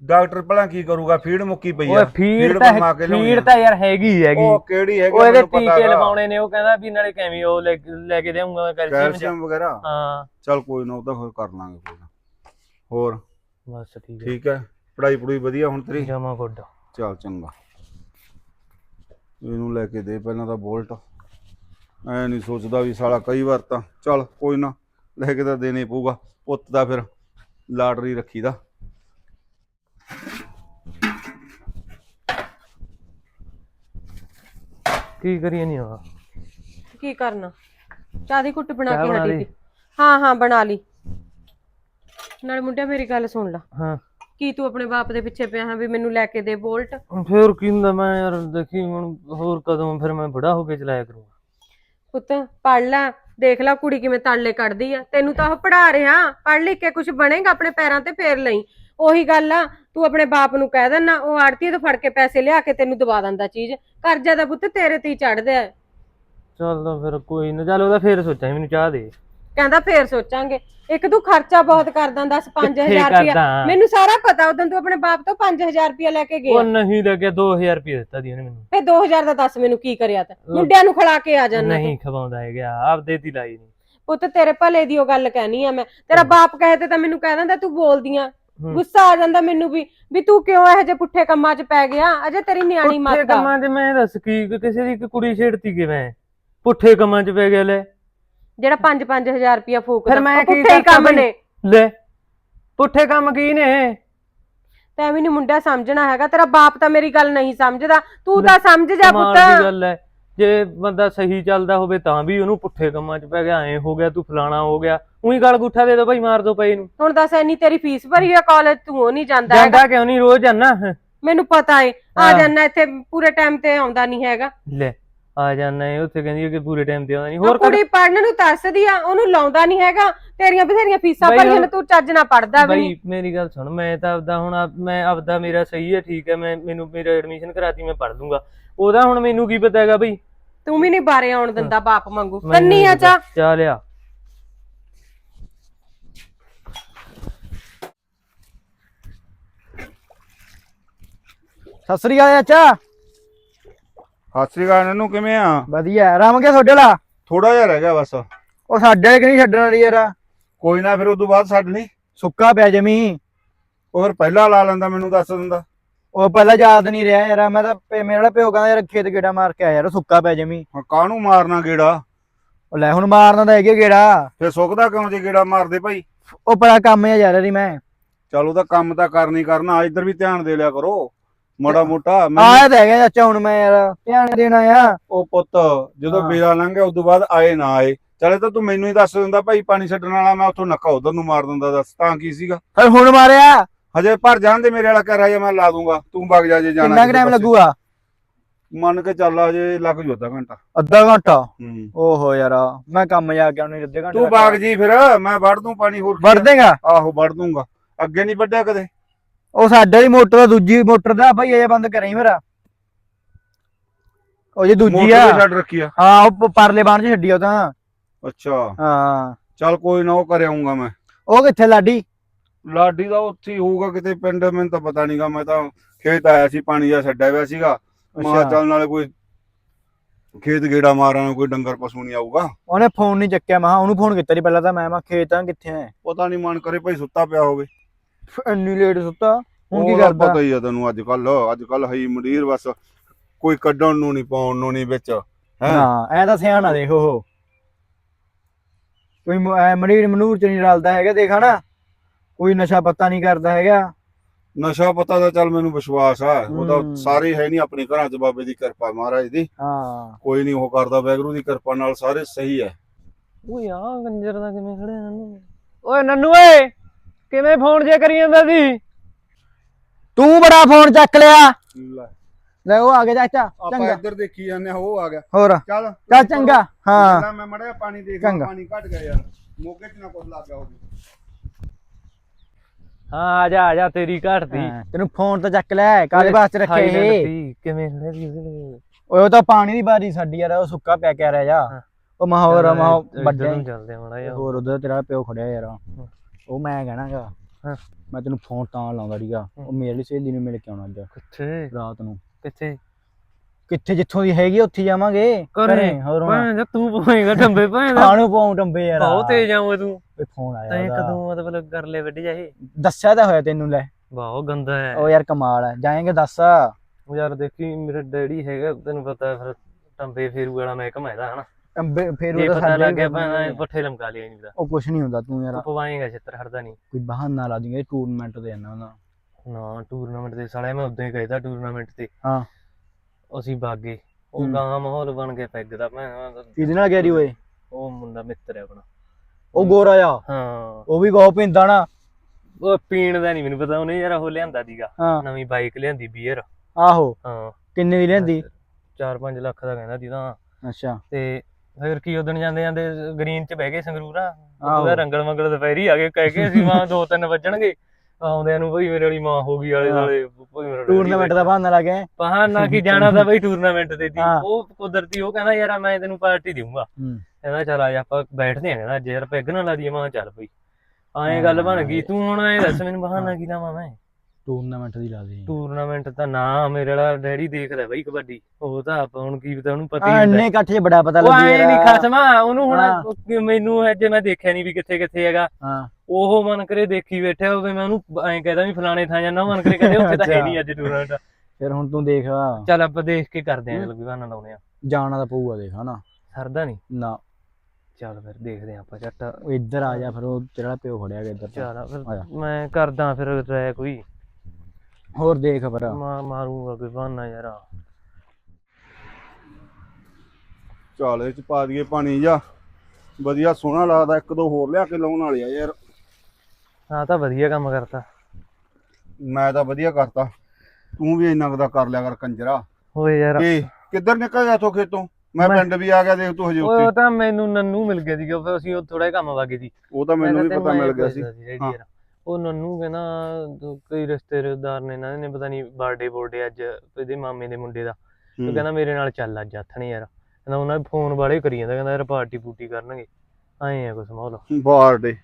ਡਾਕਟਰ ਭਲਾ ਕੀ ਕਰੂਗਾ? ਫੀਡ ਮੁੱਕੀ ਪਈ ਓਏ ਆ ਫੀਡ ਬਣਵਾ ਕੇ ਤਾਂ ਲਿਆਉਣੀ ਫੀਡ। ਤਾਂ ਯਾਰ ਹੈਗੀ ਹੈਗੀ। ਉਹ ਕਿਹੜੀ ਹੈਗੀ ਉਹ ਇਹਦੇ ਮੈਨੂੰ ਪਤਾ ਟੀਕੇ ਹੈਗਾ। ਲਵਾਉਣੇ ਨੇ ਉਹ ਕਹਿੰਦਾ ਵੀ ਨਾਲੇ ਕੈਮੀ ਉਹ ਲੈ ਲੈ ਕੇ ਦੇਵਾਂਗਾ ਕੈਲਸ਼ੀਅਮ ਕੈਲਸ਼ੀਅਮ ਵਗੈਰਾ? ਹਾਂ। ਚੱਲ ਕੋਈ ਨਾ ਉਹ ਤਾਂ ਹੋਰ ਕਰ ਲਾਂਗੇ ਕੋਈ ਨਾ। ਹੋਰ? ਬਸ ਠੀਕ ਹੈ ਠੀਕ ਹੈ ਪੜਾਈ ਪੜੂਈ ਵਧੀਆ ਹੁਣ ਤੇਰੀ? ਜਮਾ ਗੁੱਡ। ਚੱਲ ਚੰਗਾ। ਇਹਨੂੰ ਲੈ ਕੇ ਦੇ ਪਹਿਲਾਂ ਤਾਂ ਬੋਲਟ। ਐ ਨਹੀਂ ਸੋਚਦਾ ਵੀ ਸਾਲਾ ਕਈ ਵਾਰ ਤਾਂ। ਚੱਲ ਕੋਈ ਨਾ ਲੈ ਕੇ ਤਾਂ ਦੇਣੇ ਪਊਗਾ। ਪੁੱਤ ਦਾ ਫਿਰ ਲਾਟਰੀ ਰੱਖੀਦਾ ਕੀ ਕਰੀਏ ਨਹੀਂ ਆ ਕੀ ਕਰਨਾ? ਚਾਹ ਦੀ ਘੁੱਟ ਬਣਾ ਕੇ ਹਟੀ? ਸੀ। ਹਾਂ ਹਾਂ ਬਣਾ ਲਈ। ਨਾਲ ਮੁੰਡਿਆ ਮੇਰੀ ਗੱਲ ਸੁਣ ਲੈ। ਹਾਂ। ਕੀ ਤੂੰ ਆਪਣੇ ਬਾਪ ਦੇ ਪਿੱਛੇ ਪਿਆ ਹਾਂ ਵੀ ਮੈਨੂੰ ਲੈ ਕੇ ਦੇ ਬੋਲਟ? ਫਿਰ ਕੀ ਹੁੰਦਾ ਮੈਂ ਯਾਰ ਦੇਖੀ ਹੁਣ ਹੋਰ ਕਦੋਂ ਫਿਰ ਮੈਂ ਬੁੜਾ ਹੋ ਕੇ ਚਲਾਇਆ ਕਰੂੰਗਾ। ਪੁੱਤ ਪੜ ਲੈ ਦੇਖ ਲੈ ਕੁੜੀ ਕਿਵੇਂ ਤਾਲੇ ਕੱਢਦੀ ਆ। ਤੈਨੂੰ ਤਾਂ ਉਹ ਪੜਾ ਰਿਹਾ। ਪੜ ਲਿਖ ਕੇ ਕੁਝ ਬਣੇਗਾ ਆਪਣੇ ਪੈਰਾਂ ਤੇ ਫੇਰ ਲਈ। ਉਹੀ ਗੱਲ ਆ ਤੂੰ ਆਪਣੇ ਬਾਪ ਨੂੰ ਕਹਿ ਦੇਣਾ ਉਹ ਆੜਤੀ ਤੋਂ ਫੜ ਕੇ ਪੈਸੇ ਲਿਆ ਕੇ ਤੈਨੂੰ ਦਵਾ ਦਿੰਦਾ ਚੀਜ਼। ਕਰਜ਼ਾ ਦਾ ਪੁੱਤ ਤੇਰੇ ਤੇ ਹੀ ਚੜਦਾ ਹੈ। ਚੱਲ ਤਾਂ ਫਿਰ ਕੋਈ ਨਾ ਚੱਲ ਉਹਦਾ ਫੇਰ ਸੋਚਾਂ ਮੈਨੂੰ ਚਾਹ ਦੇ। ਕਹਿੰਦਾ ਫੇਰ ਸੋਚਾਂਗੇ। ਇੱਕ ਤੂੰ ਖਰਚਾ ਬਹੁਤ ਕਰਦਾ 10 5000 ਕਿੱਥੇ ਰੁਪਇਆ। ਕਰਦਾ? ਮੈਨੂੰ ਸਾਰਾ ਪਤਾ ਉਦੋਂ ਤੂੰ ਆਪਣੇ ਬਾਪ ਤੋਂ 5000 ਰੁਪਇਆ ਲੈ ਕੇ ਉਹ ਗਿਆ ਨਹੀਂ ਲੱਗਿਆ 2000 ਰੁਪਏ ਦਿੱਤਾ ਦੀ ਉਹਨੇ ਮੈਨੂੰ। ਫੇ 2000 ਦਾ ਦੱਸ ਮੈਨੂੰ ਕੀ ਕਰਿਆ ਤਾ? ਮੁੰਡਿਆਂ ਨੂੰ ਖਿਲਾ ਕੇ ਆ ਜਾਣਾ ਨਹੀਂ ਖਵਾਉਂਦਾ ਹੈਗਾ ਆਪਦੇ ਦੀ ਲਾਈ ਨਹੀਂ ਪੁੱਤ ਤੇਰੇ ਭਲੇ ਦੀ ਉਹ ਗੱਲ ਕਹਿਣੀ ਆ ਮੈਂ। ਤੇਰਾ ਬਾਪ ਕਹੇ ਤੇ ਤਾਂ ਮੈਨੂੰ ਕਹਿ ਦਿੰਦਾ ਤੂੰ ਬੋਲਦੀਆਂ। ਗੁੱਸਾ ਆ ਜਾਂਦਾ ਮੈਨੂੰ ਵੀ ਵੀ ਤੂੰ ਕਿਉਂ ਇਹੋ ਜਿਹੇ ਪੁੱਠੇ ਕੰਮਾਂ 'ਚ ਪੈ ਗਿਆ? ਅਜੇ ਤੇਰੀ ਨਿਆਣੀ ਪੁੱਠੇ ਮੱਤ ਕੰਮਾਂ 'ਚ ਮੈਂ ਦੱਸ ਕੀ ਕਿ ਕਿਸੇ ਦੀ ਇੱਕ ਕੁੜੀ ਛੇੜਤੀ ਕਿਵੇਂ? ਪੁੱਠੇ ਕੰਮਾਂ 'ਚ ਪੈ ਗਿਆ ਲੈ। ਜਿਹੜਾ 5-5000 ਰੁਪਇਆ ਫੂਕਦਾ ਫਿਰ ਮੈਂ ਉਹ ਕੀ ਪੁੱਠੇ ਹੀ ਕਰਤਾ ਕੰਮ ਬਈ? ਨੇ। ਲੈ ਪੁੱਠੇ ਕੰਮ ਕੀ ਨੇ? ਤੈਂ ਵੀ ਨੀ ਮੁੰਡਾ ਸਮਝਣਾ ਹੈਗਾ ਤੇਰਾ ਬਾਪ ਤਾਂ ਮੇਰੀ ਗੱਲ ਨਹੀਂ ਸਮਝਦਾ। ਤੂੰ ਤਾਂ ਸਮਝ ਜਾ ਕਮਾਲ ਦੀ ਪੁੱਤ ਗੱਲ ਹੈ ਜੇ ਬੰਦਾ ਸਹੀ ਚੱਲਦਾ ਹੋਵੇ ਤਾਂ ਵੀ ਉਹਨੂੰ ਪੁੱਠੇ ਕੰਮਾਂ 'ਚ ਪੈ ਗਿਆ ਐ ਹੋ ਗਿਆ ਤੂੰ ਫਲਾਣਾ ਹੋ ਗਿਆ। ਉਹੀ ਗਲ ਗੁੱਠਾ ਦੇ ਦੋ ਭਾਈ ਮਾਰ ਦੋ ਪਈ ਨੂੰ। ਹੁਣ ਦੱਸ ਇੰਨੀ ਤੇਰੀ ਫੀਸ ਭਰੀ ਆ ਕਾਲਜ ਤੂੰ ਉਹ ਨਹੀਂ ਜਾਂਦਾ ਹੈਗਾ। ਜਾਂਦਾ ਕਿਉਂ ਨਹੀਂ ਰੋਜ਼ ਜਾਨਾ ਮੈਨੂੰ ਪਤਾ ਏ ਆ ਹਾਂ। ਇੱਥੇ ਪੂਰੇ ਟਾਈਮ ਤੇ ਆਉਂਦਾ ਨਹੀਂ ਹੈਗਾ। ਲੈ ਆ ਜਾਨਾ ਇਹ ਉੱਥੇ ਕਹਿੰਦੀ ਕਿ ਪੂਰੇ ਟਾਈਮ ਤੇ ਆਉਂਦਾ ਨਹੀਂ। ਹੋਰ ਕੁੜੀ ਪੜਨ ਨੂੰ ਤਰਸਦੀ ਆ ਉਹਨੂੰ ਲਾਉਂਦਾ ਨਹੀਂ ਹੈਗਾ। ਤੇਰੀਆਂ ਬਥੇਰੀਆਂ ਫੀਸਾਂ ਬਈ ਭਰੀਆਂ ਹੁਣ- ਨੇ ਤੂੰ ਚੱਜ ਨਾ ਪੜਦਾ ਵੀ ਬਈ ਮੇਰੀ ਗੱਲ ਸੁਣ ਮੈਂ ਤਾਂ ਆਪਦਾ ਹੁਣ ਆਪ- ਮੈਂ ਆਪਦਾ ਮੇਰਾ ਸਹੀ ਹੈ ਠੀਕ ਹੈ ਮੈਂ ਮੈਨੂੰ ਮੇਰਾ ਐਡਮਿਸ਼ਨ ਕਰਾਤੀ ਮੈਂ ਪੜ ਲੂੰਗਾ। ਉਹਦਾ ਹੁਣ ਮੈਨੂੰ ਕੀ ਪਤਾ ਹੈਗਾ ਬਈ? ਤੂੰ ਵੀ ਨਹੀਂ ਬਾਰੇ ਆਉਣ ਦਿੰਦਾ ਬਾਪ ਮੈਨੂੰ ਕੰਨੀ ਆ ਚਾ। ਚਾਹ ਲਿਆ ਸਤਿ ਸ੍ਰੀ ਅਕਾਲ ਚਾਚਾ। ਸਤਿ ਸ੍ਰੀ ਅਕਾਲ ਇਹਨੂੰ ਕਿਵੇਂ ਆ? ਵਧੀਆ ਆਰਾਮ ਗਿਆ ਤੁਹਾਡੇ ਵਾਲਾ? ਥੋੜਾ ਜਿਹਾ ਰਹਿ ਗਿਆ ਬਸ। ਉਹ ਸਾਡੇ ਵਾਲੇ ਕਿ ਨਹੀਂ ਛੱਡਣ ਵਾਲੀ ਯਾਰ? ਕੋਈ ਨਾ ਫਿਰ ਉਦੋਂ ਬਾਅਦ ਛੱਡ ਲਈ। ਸੁੱਕਾ ਪਿਆ ਜਮੀ। ਉਹ ਫਿਰ ਪਹਿਲਾਂ ਲਾ ਲੈਂਦਾ ਮੈਨੂੰ ਦੱਸ ਦਿੰਦਾ। ਉਹ ਪਹਿਲਾਂ ਯਾਦ ਨਹੀਂ ਰਿਹਾ ਯਾਰ ਮੈਂ ਤਾਂ ਮੇਰੇ ਵਾਲਾ ਪਿਓ ਕਹਿੰਦਾ ਯਾਰ ਖੇਤ ਗੇੜਾ ਮਾਰ ਕੇ ਆ ਯਾਰ ਸੁੱਕਾ ਪਿਆ ਜਮੀ। ਹੁਣ ਕਾਹਨੂੰ ਮਾਰਨਾ ਗੇੜਾ? ਉਹ ਲੈ ਹੁਣ ਮਾਰਨਾ ਤਾਂ ਹੈਗੇ ਗੇੜਾ। ਫਿਰ ਸੁੱਕਦਾ ਕਿਉਂ ਜੇ ਗੇੜਾ ਮਾਰਦੇ ਭਾਈ? ਉਹ ਬੜਾ ਕੰਮ ਆ ਯਾਰ ਰਹੀ ਮੈਂ। ਚਲ ਉਹਦਾ ਕੰਮ ਤਾਂ ਕਰਨੀ ਕਰਨਾ ਇੱਧਰ ਵੀ ਧਿਆਨ ਦੇ ਲਿਆ ਕਰੋ। ਮਾੜਾ ਮੋਟਾ ਆਇਆ ਤਾਂ ਹੈਗਾ ਚਾਚਾ ਹੁਣ ਮੈਂ ਯਾਰ ਧਿਆਨ ਦੇਣਾ ਆ ਉਹ ਪੁੱਤ ਜਦੋਂ ਹਾਂ। ਬੇਰਾ ਲੰਘਿਆ ਉਦੋਂ ਬਾਅਦ ਆਏ ਨਾ ਆਏ। ਚਲੇ ਤਾਂ ਤੂੰ ਮੈਨੂੰ ਹੀ ਦੱਸ ਦਿੰਦਾ ਭਾਈ ਪਾਣੀ ਛੱਡਣ ਵਾਲਾ ਮੈਂ ਉੱਥੋਂ ਨੱਕਾ ਉਧਰ ਨੂੰ ਮਾਰ ਦਿੰਦਾ ਦੱਸ ਤਾਂ ਕੀ ਸੀਗਾ? ਫਿਰ ਹੁਣ ਮਾਰਿਆ? ਹਜੇ ਭਰ ਜਾਣ ਦੇ ਮੇਰੇ ਵਾਲਾ ਘਰ ਆ ਜਾ ਮੈਂ ਲਾ ਦੂੰਗਾ। ਤੂੰ ਵਗ ਜਾ ਜੇ ਜਾਣਾ ਕਿੰਨਾ ਕਿਸੇ ਟਾਈਮ ਪਾਸੇ। ਲੱਗੂਗਾ? ਮੰਨ ਕੇ ਚੱਲ ਆ ਜੇ ਲੱਗ ਜੂ ਅੱਧਾ ਘੰਟਾ। ਅੱਧਾ ਘੰਟਾ? ਹੂੰ। ਓਹੋ ਯਾਰ ਮੈਂ ਕੰਮ ਜਾ ਕੇ ਆਉਣੀ ਅੱਧੇ ਘੰਟੇ ਤੂੰ ਬਾਗ ਜੀ ਫਿਰ ਮੈਂ ਵੜ ਦੂੰ ਪਾਣੀ ਹੋਰ ਕੀ ਆ। ਵੜ ਦੇਗਾ? ਆਹੋ ਵੜ ਦੂੰਗਾ। ਅੱਗੇ ਨਹੀਂ ਵੱਢਿਆ ਕਦੇ? ਉਹ ਸਾਡੇ ਵਾਲੀ ਮੋਟਰ ਦਾ ਦੂਜੀ ਮੋਟਰ ਦਾ ਭਾਈ ਇਹ ਬੰਦ ਕਰੀ ਮੇਰਾ ਉਹ ਜੀ ਦੂਜੀ ਮੋਟਰ ਆ। ਤੇ ਛੱਡ ਰੱਖੀ ਆ। ਹਾਂ ਉਹ ਪਰਲੇ ਬਾਣ ਚ ਛੱਡੀ ਉਹ ਤਾਂ। ਅੱਛਾ। ਹਾਂ। ਚੱਲ ਕੋਈ ਨਾ ਉਹ ਕਰ ਆਉਂਗਾ ਮੈਂ। ਉਹ ਕਿੱਥੇ ਲਾਡੀ? ਲਾਡੀ ਦਾ ਉੱਥੇ ਹੀ ਹੋਊਗਾ ਕਿਤੇ ਪਿੰਡ ਮੈਨੂੰ ਤਾਂ ਪਤਾ ਨਹੀਂਗਾ ਮੈਂ ਤਾਂ ਖੇਤ ਆਇਆ ਸੀ ਪਾਣੀ ਜਿਹਾ ਛੱਡਿਆ ਹੋਇਆ ਸੀਗਾ। ਮੈਂ। ਚੱਲ ਨਾਲੇ ਕੋਈ ਖੇਤ ਗੇੜਾ ਮਾਰਾਂ ਕੋਈ ਡੰਗਰ ਪਸ਼ੂ ਨਹੀਂ ਆਊਗਾ। ਉਹਨੇ ਫੋਨ ਨਹੀਂ ਚੱਕਿਆ ਮੈਂ ਉਹਨੂੰ ਫੋਨ ਕੀਤਾ ਸੀ ਪਹਿਲਾਂ ਤਾਂ। ਮੈਂ ਮੈਂ ਖੇਤ ਕਿੱਥੇ ਆ? ਪਤਾ ਨਹੀਂ ਮਨ ਕਰੇ ਭਾਈ ਸੁੱਤਾ ਪਿਆ ਹੋਵੇ। ਇੰਨੀ ਲੇਟ ਸੁੱਤਾ ਹੁਣ ਕੀ ਉਹਦਾ ਕਰਦਾ? ਪਤਾ ਹੀ ਆ ਤੈਨੂੰ ਅੱਜ ਕੱਲ ਅੱਜ ਕੱਲ ਹੈ ਮੰਡੀਰ ਬਸ ਕੋਈ ਕੱਢਣ ਨੂੰ ਨਹੀਂ ਪਾਉਣ ਨੂੰ ਨਹੀਂ ਵਿੱਚ ਹੈਂ? ਹਾਂ ਐ ਤਾਂ ਸਿਆਣਾ ਦੇਖ ਉਹ। ਕੋਈ ਮ- ਐ ਮਰੀਰ ਮਨੂਰ ਚ ਨਹੀਂ ਰਲਦਾ ਹੈਗਾ ਦੇਖਾ ਨਾ ਕੋਈ ਨਸ਼ਾ ਪੱਤਾ ਨਹੀਂ ਕਰਦਾ ਹੈਗਾ। ਨਸ਼ਾ ਪਤਾ ਦਾ ਚੱਲ ਮੈਨੂੰ ਵਿਸ਼ਵਾਸ ਆ ਉਹਦਾ ਹੂੰ। ਸਾਰੇ ਹੈ ਨਹੀਂ ਆਪਣੇ ਘਰਾਂ 'ਚ ਬਾਬੇ ਦੀ ਕਿਰਪਾ ਮਹਾਰਾਜ ਦੀ। ਹਾਂ। ਕੋਈ ਨਹੀਂ ਉਹ ਕਰਦਾ ਵੈਗਰੂ ਦੀ ਕਿਰਪਾ ਨਾਲ ਸਾਰੇ ਸਹੀ ਹੈ ਓਏ ਆ ਕੰਜਰ ਦਾ ਕਿਵੇਂ ਖੜਿਆ ਨੰਨੂ ਓਏ ਨੰਨੂ ਓਏ! ਕਿਵੇਂ ਫੋਨ ਜੇ ਕਰੀ ਜਾਂਦਾ ਸੀ? ਤੂੰ ਬੜਾ ਫੋਨ ਚੱਕ ਲਿਆ। ਲੈ। ਉਹ ਆ ਗਿਆ ਚਾਚਾ ਆਪਾਂ ਚੰਗਾ। ਇੱਧਰ ਦੇਖੀ ਜਾਂਦੇ ਆ ਉਹ ਆ ਗਿਆ। ਹੋਰ। ਚੱਲ ਚੱਲ ਚੰਗਾ। ਹਾਂ। ਮੈਂ ਮੜਿਆ ਪਾਣੀ ਦੇਖ ਚੰਗਾ। ਪਾਣੀ ਘਟ ਗਿਆ ਯਾਰ। ਮੋਗੇ 'ਚ ਨਾ ਕੁਝ ਲੱਗ ਗਿਆ ਹੋਵੇ। ਹਾਂ ਆ ਜਾ ਆ ਜਾ ਤੇਰੀ ਘਟਦੀ ਹਾਂ, ਤੈਨੂੰ ਫੋਨ ਤਾਂ ਚੱਕ ਲੈ ਕਾਹਦੇ ਵਾਸਤੇ ਰੱਖਿਆ ਇਹ ਕਿਵੇਂ ਖੜੇ ਸੀ ਉਹਦੇ ਲਈ? ਓਏ ਉਹ ਤਾਂ ਪਾਣੀ ਦੀ ਬਾਰੀ ਸਾਡੀ ਯਾਰ ਉਹ ਸੁੱਕਾ ਪਿਆ ਕਿਆ ਰਹਿ ਜਾ। ਹਾਂ। ਉਹ ਮਾਹੌਰ ਮਾਹੌ ਨੂੰ ਚੱਲਦੇ ਮਾੜਾ ਹੋਰ ਉਧਰ ਤੇਰਾ ਪਿਓ ਖੜਿਆ ਯਾਰ। ਉਹ ਮੈਂ ਕਹਿਣਾਗਾ ਹਾਂ। ਮੈਂ ਤੈਨੂੰ ਫੋਨ ਤਾਂ ਲਾਉਂਦਾ ਸੀਗਾ ਉਹ ਮੇਰੀ ਸਹੇਲੀ ਨੂੰ ਮਿਲ ਕੇ ਆਉਣਾ ਅੱਜ ਕਿੱਥੇ? ਰਾਤ ਨੂੰ। ਕਿੱਥੇ? ਕਿੱਥੇ ਜਿੱਥੋਂ ਦੀ ਹੈਗੀ ਉੱਥੇ ਜਾਵਾਂਗੇ? ਹੋਰ ਹੁਣ। ਭਾਂ ਤੂੰ ਪਾਏਗਾ ਡੰਬੇ ਭਾਂ ਦਾ ਖਾਣੂ ਪਾਉਂ ਟੰਬੇ ਯਾਰ। ਬਹੁਤ ਤੇਜ਼ ਆਉਂਗਾ ਤੂੰ। ਓਏ ਫੋਨ ਆਇਆ ਤੈਂ ਉਹਦਾ। ਕਦੋਂ ਮਤਲਬ ਕਰ ਲੈ ਵੱਡੀ ਜਾਏ ਦੱਸਿਆ ਤਾਂ ਹੋਇਆ ਤੈਨੂੰ ਲੈ। ਬਹੁਤ ਗੰਦਾ ਹੈ। ਉਹ ਯਾਰ ਕਮਾਲ ਹੈ ਜਾਏਂਗੇ ਦੱਸ। ਉਹ ਯਾਰ ਦੇਖੀ ਮੇਰੇ ਡੈਡੀ ਹੈਗਾ ਤੈਨੂੰ ਪਤਾ ਫਿਰ ਟੰਬੇ ਫੇਰੂ ਵਾਲਾ ਮਹਿਕਮਾ ਇਹਦਾ ਹਨਾ। ਟੰਬੇ ਫੇਰ ਜੇ ਉਹਦਾ ਪਤਾ ਲੱਗ ਗਿਆ ਵੀ ਭਾਂ ਪੱਠੇ ਲਮਕਾ ਲਿਆ ਨਹੀਂ ਦਾ ਉਹ ਕੁਛ ਨਹੀਂ ਹੁੰਦਾ ਤੂੰ ਯਾਰ। ਪਵਾਏਗਾ ਛਿੱਤਰ ਹਟਦਾ ਨਹੀਂ। ਕੋਈ ਬਹਾਨਾ ਲਾ ਦਿੰਗੇ ਟੂਰਨਾਮੈਂਟ ਤੇ ਜਾਣਾ ਉਹਦਾ ਨਾ ਟੂਰਨਾਮੈਂਟ ਤੇ ਸਾਲਿਆ ਮੈਂ ਉਦੋਂ ਹੀ ਕਹਿਦਾ ਟੂਰਨਾਮੈਂਟ ਤੇ। ਹਾਂ। ਅਸੀਂ ਬਾਗੇ। ਉਹ ਹੂੰ। ਗਾਂ ਮਾਹੌਲ ਬਣ ਕੇ ਪੈਗ ਦਾ ਮੈਂ ਕਿਹਦੇ ਨਾਲ ਗਿਆ ਰੀ ਓਏ? ਉਹ ਮੁੰਡਾ ਮਿੱਤਰ ਹੈ ਆਪਣਾ। ਉਹ ਗੋਰਾ ਆ? ਹਾਂ। ਉਹ ਵੀ ਬਹੁਤ ਪਿੰਦਾ ਨਾ। ਉਹ ਪੀਣ ਦਾ ਨਹੀਂ ਮੈਨੂੰ ਪਤਾ ਉਹਨੇ ਯਾਰ ਉਹ ਲਿਆਂਦਾ ਸੀਗਾ। ਹਾਂ। ਨਵੀਂ ਬਾਈਕ ਲਿਆਂਦੀ ਬੀਅਰ ਆਹੋ। ਹਾਂ। ਕਿੰਨੇ ਦੀ ਲੈਂਦੀ 4-5 ਲੱਖ ਦਾ ਕਹਿੰਦਾ ਸੀ ਤਾਂ ਅੱਛਾ। ਤੇ ਫਿਰ ਕੀ ਉਦਣ ਜਾਂਦੇ ਜਾਂਦੇ ਗ੍ਰੀਨ ਚ ਬਹਿ ਗਏ ਸੰਗਰੂਰਾ। ਉਹਦਾ ਰੰਗਲ ਮੰਗਲ ਦੁਪਹਿਰੀ ਆ ਗਏ ਕਹਿ ਕੇ ਅਸੀਂ ਮਾਂ ਦੋ ਤਿੰਨ ਵੱਜਣਗੇ। ਆਉਂਦਿਆਂ ਨੂੰ ਬਈ ਮੇਰੇ ਵਾਲੀ ਮਾਂ ਹੋ ਗਈ ਆਲੇ। ਨਾਲੇ ਟੂਰਨਾਮੈਂਟ ਦਾ ਬਹਾਨਾ ਲਾ ਗਿਆ ਬਹਾਨਾ ਕੀ ਜਾਣਾ ਤਾਂ ਬਈ ਟੂਰਨਾਮੈਂਟ ਤੇ ਦੀ। ਉਹ ਕੁਦਰਤੀ ਉਹ ਕਹਿੰਦਾ ਯਾਰ ਮੈਂ ਤੈਨੂੰ ਪਾਰਟੀ ਦੇਊਂਗਾ। ਹੂੰ। ਕਹਿੰਦਾ ਚੱਲ ਆ ਜਾ ਆਪਾਂ ਬੈਠਦੇ ਆਂ। ਕਹਿੰਦਾ ਅੱਜ ਯਾਰ ਪੈਗ ਨਾ ਲਾ ਦਈਏ ਮਾਂ ਚੱਲ ਬਈ। ਐਂ ਗੱਲ ਬਣ ਗਈ। ਤੂੰ ਹੁਣ ਐਂ ਦੱਸ ਮੈਨੂੰ ਬਹਾਨਾ ਕੀ ਲਾਵਾਂ ਮੈਂ? ਟੂਰਨਾਮੈਂਟ ਦੀ ਲਾ ਦੇ ਟੂਰਨਾਮੈਂਟ ਤਾਂ ਨਾ ਮੇਰੇ ਵਾਲਾ ਡੈਡੀ ਦੇਖਦਾ ਬਈ ਕਬੱਡੀ। ਉਹ ਤਾਂ ਆਪਾਂ ਹੁਣ ਕੀ ਪਤਾ ਉਹਨੂੰ ਪਤਾ ਆ ਹੀ ਹੁੰਦਾ। ਇੰਨੇ ਇਕੱਠ 'ਚ ਬੜਾ ਪਤਾ ਉਹ ਲੱਗੂ ਐ ਨਹੀਂ ਖਸਮਾ ਉਹਨੂੰ ਹੁਣ ਹਾਂ। ਮੈਨੂੰ ਅੱਜ ਮੈਂ ਦੇਖਿਆ ਨਹੀਂ ਵੀ ਕਿੱਥੇ ਕਿੱਥੇ ਹੈਗਾ। ਹਾਂ। ਉਹ ਮਨ ਕਰੇ ਦੇਖੀ ਬੈਠਿਆ ਹੋਵੇ ਮੈਂ ਉਹਨੂੰ ਐਂ ਕਹਿਦਾ ਵੀ ਫਲਾਣੇ ਥਾਂ ਜਾਣਾ ਮਨ ਕਰੇ ਕਹਿੰਦੇ ਉੱਥੇ ਤਾਂ ਹੈ। ਨਹੀਂ ਅੱਜ ਟੂਰਨਾਮੈਂਟ ਫਿਰ ਹੁਣ ਤੂੰ ਦੇਖ ਚੱਲ ਆਪਾਂ ਦੇਖ ਕੇ ਕਰਦੇ ਆਂ ਲੱਗੀ ਬਹਾਨਾ ਲਾਉਣੇ ਆ। ਜਾਣਾ ਤਾਂ ਪਊਗਾ ਦੇਖ ਹਨਾ? ਸਰਦਾ ਨਹੀਂ? ਨਾ। ਚੱਲ ਫਿਰ ਦੇਖਦੇ ਆਂ ਆਪਾਂ ਝੱਟ। ਉਹ ਇੱਧਰ ਆ ਜਾ ਫਿਰ ਉਹ ਤੇਰਾ ਪਿਓ ਖੜਿਆ ਗਿਆ ਇੱਧਰ ਤਾਂ। ਚੱਲ ਫਿਰ। ਮੈਂ ਕਰਦਾ ਫਿਰ ਰਹਿ ਕੋਈ। ਹੋਰ ਦੇਖ ਫਿਰ ਮਾਰ ਮਾਰੂਗਾ ਕੋਈ ਬਹਾਨਾ ਯਾਰ। ਚੱਲ ਇਹ ਚ ਪਾ ਦਈਏ ਪਾਣੀ ਜਾ। ਵਧੀਆ ਸੋਹਣਾ ਲੱਗਦਾ ਇੱਕ ਦੋ ਹੋਰ ਲਿਆ ਕੇ ਲਾਉਣ ਵਾਲੇ ਆ ਯਾਰ। ਹਾਂ ਤਾਂ ਵਧੀਆ ਕੰਮ ਕਰਤਾ। ਮੈਂ ਤਾਂ ਵਧੀਆ ਕਰਤਾ। ਤੂੰ ਵੀ ਇੰਨਾ ਕੁ ਦਾ ਕਰ ਲਿਆ ਕਰ ਕੰਜਰਾ। ਓਏ ਯਾਰ। ਕੀ ਕਿੱਧਰ ਨਿਕਲ ਗਿਆ ਤੋ ਖੇਤੋਂ? ਮੈਂ ਪਿੰਡ ਵੀ ਆ ਗਿਆ ਦੇਖ ਤੂੰ ਹਜੇ ਉੱਥੇ। ਉਹ ਤਾਂ ਮੈਨੂੰ ਨੰਨੂ ਮਿਲ ਗਿਆ ਸੀਗਾ ਫਿਰ ਅਸੀਂ ਉਹ ਥੋੜਾ ਕੰਮ ਵਾਗੇ ਸੀ। ਉਹ ਤਾਂ ਮੈਨੂੰ ਵੀ ਪਤਾ ਮਿਲ ਗਿਆ ਸੀ। ਹਾਂ। ਉਹ ਨੰਨੂ ਕਹਿੰਦਾ ਤੂੰ ਕਈ ਰਿਸ਼ਤੇਦਾਰ ਨੇ ਇਹਨਾਂ ਨੇ ਪਤਾ ਨਹੀਂ ਬਰਥਡੇ ਬਰਥਡੇ ਅੱਜ ਇਹਦੇ ਮਾਮੇ ਦੇ ਮੁੰਡੇ ਦਾ। ਉਹ। ਕਹਿੰਦਾ ਮੇਰੇ ਨਾਲ ਚੱਲ ਅੱਜ ਆਥਣੇ ਯਾਰ। ਕਹਿੰਦਾ ਉਹਨਾਂ ਫੋਨ ਵਾਲੇ ਕਰੀ ਜਾਂਦਾ ਕਹਿੰਦਾ ਯਾਰ ਪਾਰਟੀ ਪੂਟੀ ਕਰਨਗੇ। ਐਂ ਆ ਕੁਛ ਮਾਹੌਲ। ਬਾਰਡੇ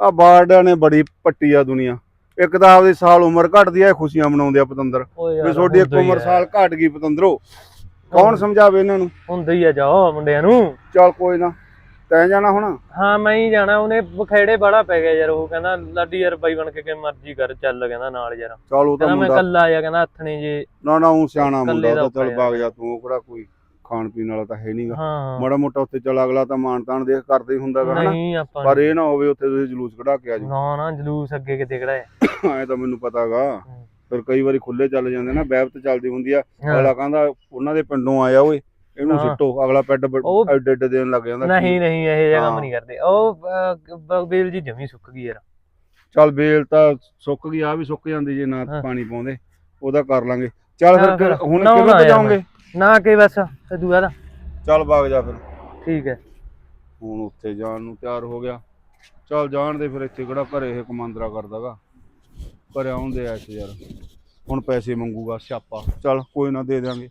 ਆ ਬਾਰਡਿਆਂ ਨੇ ਬੜੀ ਪੱਟੀ ਆ ਦੁਨੀਆ। ਇੱਕ ਤਾਂ ਆਪਦੀ ਸਾਲ ਉਮਰ ਘਟਦੀ ਆ ਖੁਸ਼ੀਆਂ ਮਨਾਉਂਦੇ ਆ ਪਤੰਦਰ। ਵੀ ਤੁਹਾਡੀ ਇੱਕ ਉਮਰ ਸਾਲ ਘਟ ਗਈ ਪਤੰਦਰੋ। ਕੌਣ ਸਮਝਾਵੇ ਇਹਨਾਂ ਨੂੰ? ਹੁੰਦਾ ਹੀ ਆ ਜਾਓ ਮੁੰਡਿਆਂ ਨੂੰ। ਚੱਲ ਕੋਈ ਨਾ। ਤੈਂ ਜਾਣਾ ਹੁਣ? ਹਾਂ ਮੈਂ ਹੀ ਜਾਣਾ ਉਹਨੇ ਬਖੇੜੇ ਬੜਾ ਪੈ ਗਿਆ ਯਾਰ ਉਹ ਕਹਿੰਦਾ ਲਾਡੀ ਯਾਰ ਬਾਈ ਬਣ ਕੇ ਕਿ ਮਰਜ਼ੀ ਕਰ ਚੱਲ ਕਹਿੰਦਾ ਨਾਲ ਯਾਰ। ਚੱਲ ਉਹ ਤਾਂ ਮੈਂ ਕੱਲਾ ਆ ਕਹਿੰਦਾ ਆਥਣੇ ਜੇ ਨਾ ਨਾ ਉਹ ਸਿਆਣਾ ਮੁੰਡਾ ਤਾਂ ਚੱਲ ਬਾਗ ਜਾ ਤੂੰ ਕਿਹੜਾ ਕੋਈ ਖਾਣ ਪੀਣ ਵਾਲਾ ਤਾਂ ਹੈ ਨਹੀਂਗਾ ਮਾੜਾ ਮੋਟਾ ਉੱਥੇ ਚੱਲ ਅਗਲਾ ਤਾਂ ਮਾਣ ਤਾਣ ਦੇਖ ਕਰਦੇ ਹੀ ਹੁੰਦਾਗਾ ਹਨਾ? ਪਰ ਇਹ ਨਾ ਹੋਵੇ ਉੱਥੇ ਤੁਸੀਂ ਜਲੂਸ ਕਢਾ ਕੇ ਆ ਜਾਓ। ਨਾ ਨਾ ਜਲੂਸ ਅੱਗੇ ਕਿਤੇ ਹੈ ਐ ਤਾਂ ਮੈਨੂੰ ਪਤਾਗਾ। ਫਿਰ ਕਈ ਵਾਰੀ ਖੁੱਲੇ ਚੱਲ ਜਾਂਦੇ ਨਾ ਵੈਬ ਤੇ ਚੱਲਦੀ ਹੁੰਦੀ ਆ। ਅਗਲਾ ਕਹਿੰਦਾ ਉਹਨਾਂ ਦੇ ਪਿੰਡੋਂ ਆਇਆ ਓਏ। ਇਹਨੂੰ। ਸਿੱਟੋ ਅਗਲਾ ਪੈਡ ਉਹ- ਐਡੇ ਐਡੇ ਦੇਣ ਲੱਗ ਜਾਂਦਾ ਨਹੀਂ ਨਹੀਂ ਇਹ ਜਿਹਾ ਕੰਮ ਹਾਂ। ਨਹੀਂ ਕਰਦੇ। ਉਹ ਅਹ, ਬ- ਬੇਲ ਜੀ ਜਮੀ ਸੁੱਕ ਗਈ ਯਾਰ। ਚੱਲ ਬੇਲ ਤਾਂ ਸੁੱਕ ਗਈ ਆ ਵੀ ਸੁੱਕ ਜਾਂਦੀ ਜੇ ਨਾ ਹਾਂ। ਪਾਣੀ ਪਾਉਂਦੇ ਉਹਦਾ ਕਰ ਲਾਂਗੇ। ਚੱਲ ਫਿਰ ਫਿਰ, ਹੁਣ ਨਹਾਉਣਾ ਕਿਵੇਂ ਯਾਰ ਜਾਓਗੇ ਨਾ ਕਿ ਬਸ ਤੇ ਦੂਆ ਦਾ ਚੱਲ ਬਾਗ ਜਾ ਫਿਰ। ਠੀਕ ਹੈ। ਹੁਣ ਉੱਥੇ ਜਾਣ ਨੂੰ ਤਿਆਰ ਹੋ ਗਿਆ। ਚੱਲ ਜਾਣ ਦੇ ਫਿਰ ਇੱਥੇ ਕਿਹੜਾ ਘਰੇ ਇਹ ਕਮਾਂਦਰਾ ਕਰਦਾਗਾ। ਘਰੇ ਆਉਂਦੇ ਇੱਥੇ ਯਾਰ। ਹੁਣ ਪੈਸੇ ਮੰਗੂਗਾ ਸਿਆਪਾ। ਚੱਲ ਕੋਈ ਨਾ ਦੇ ਦਿਆਂਗੇ।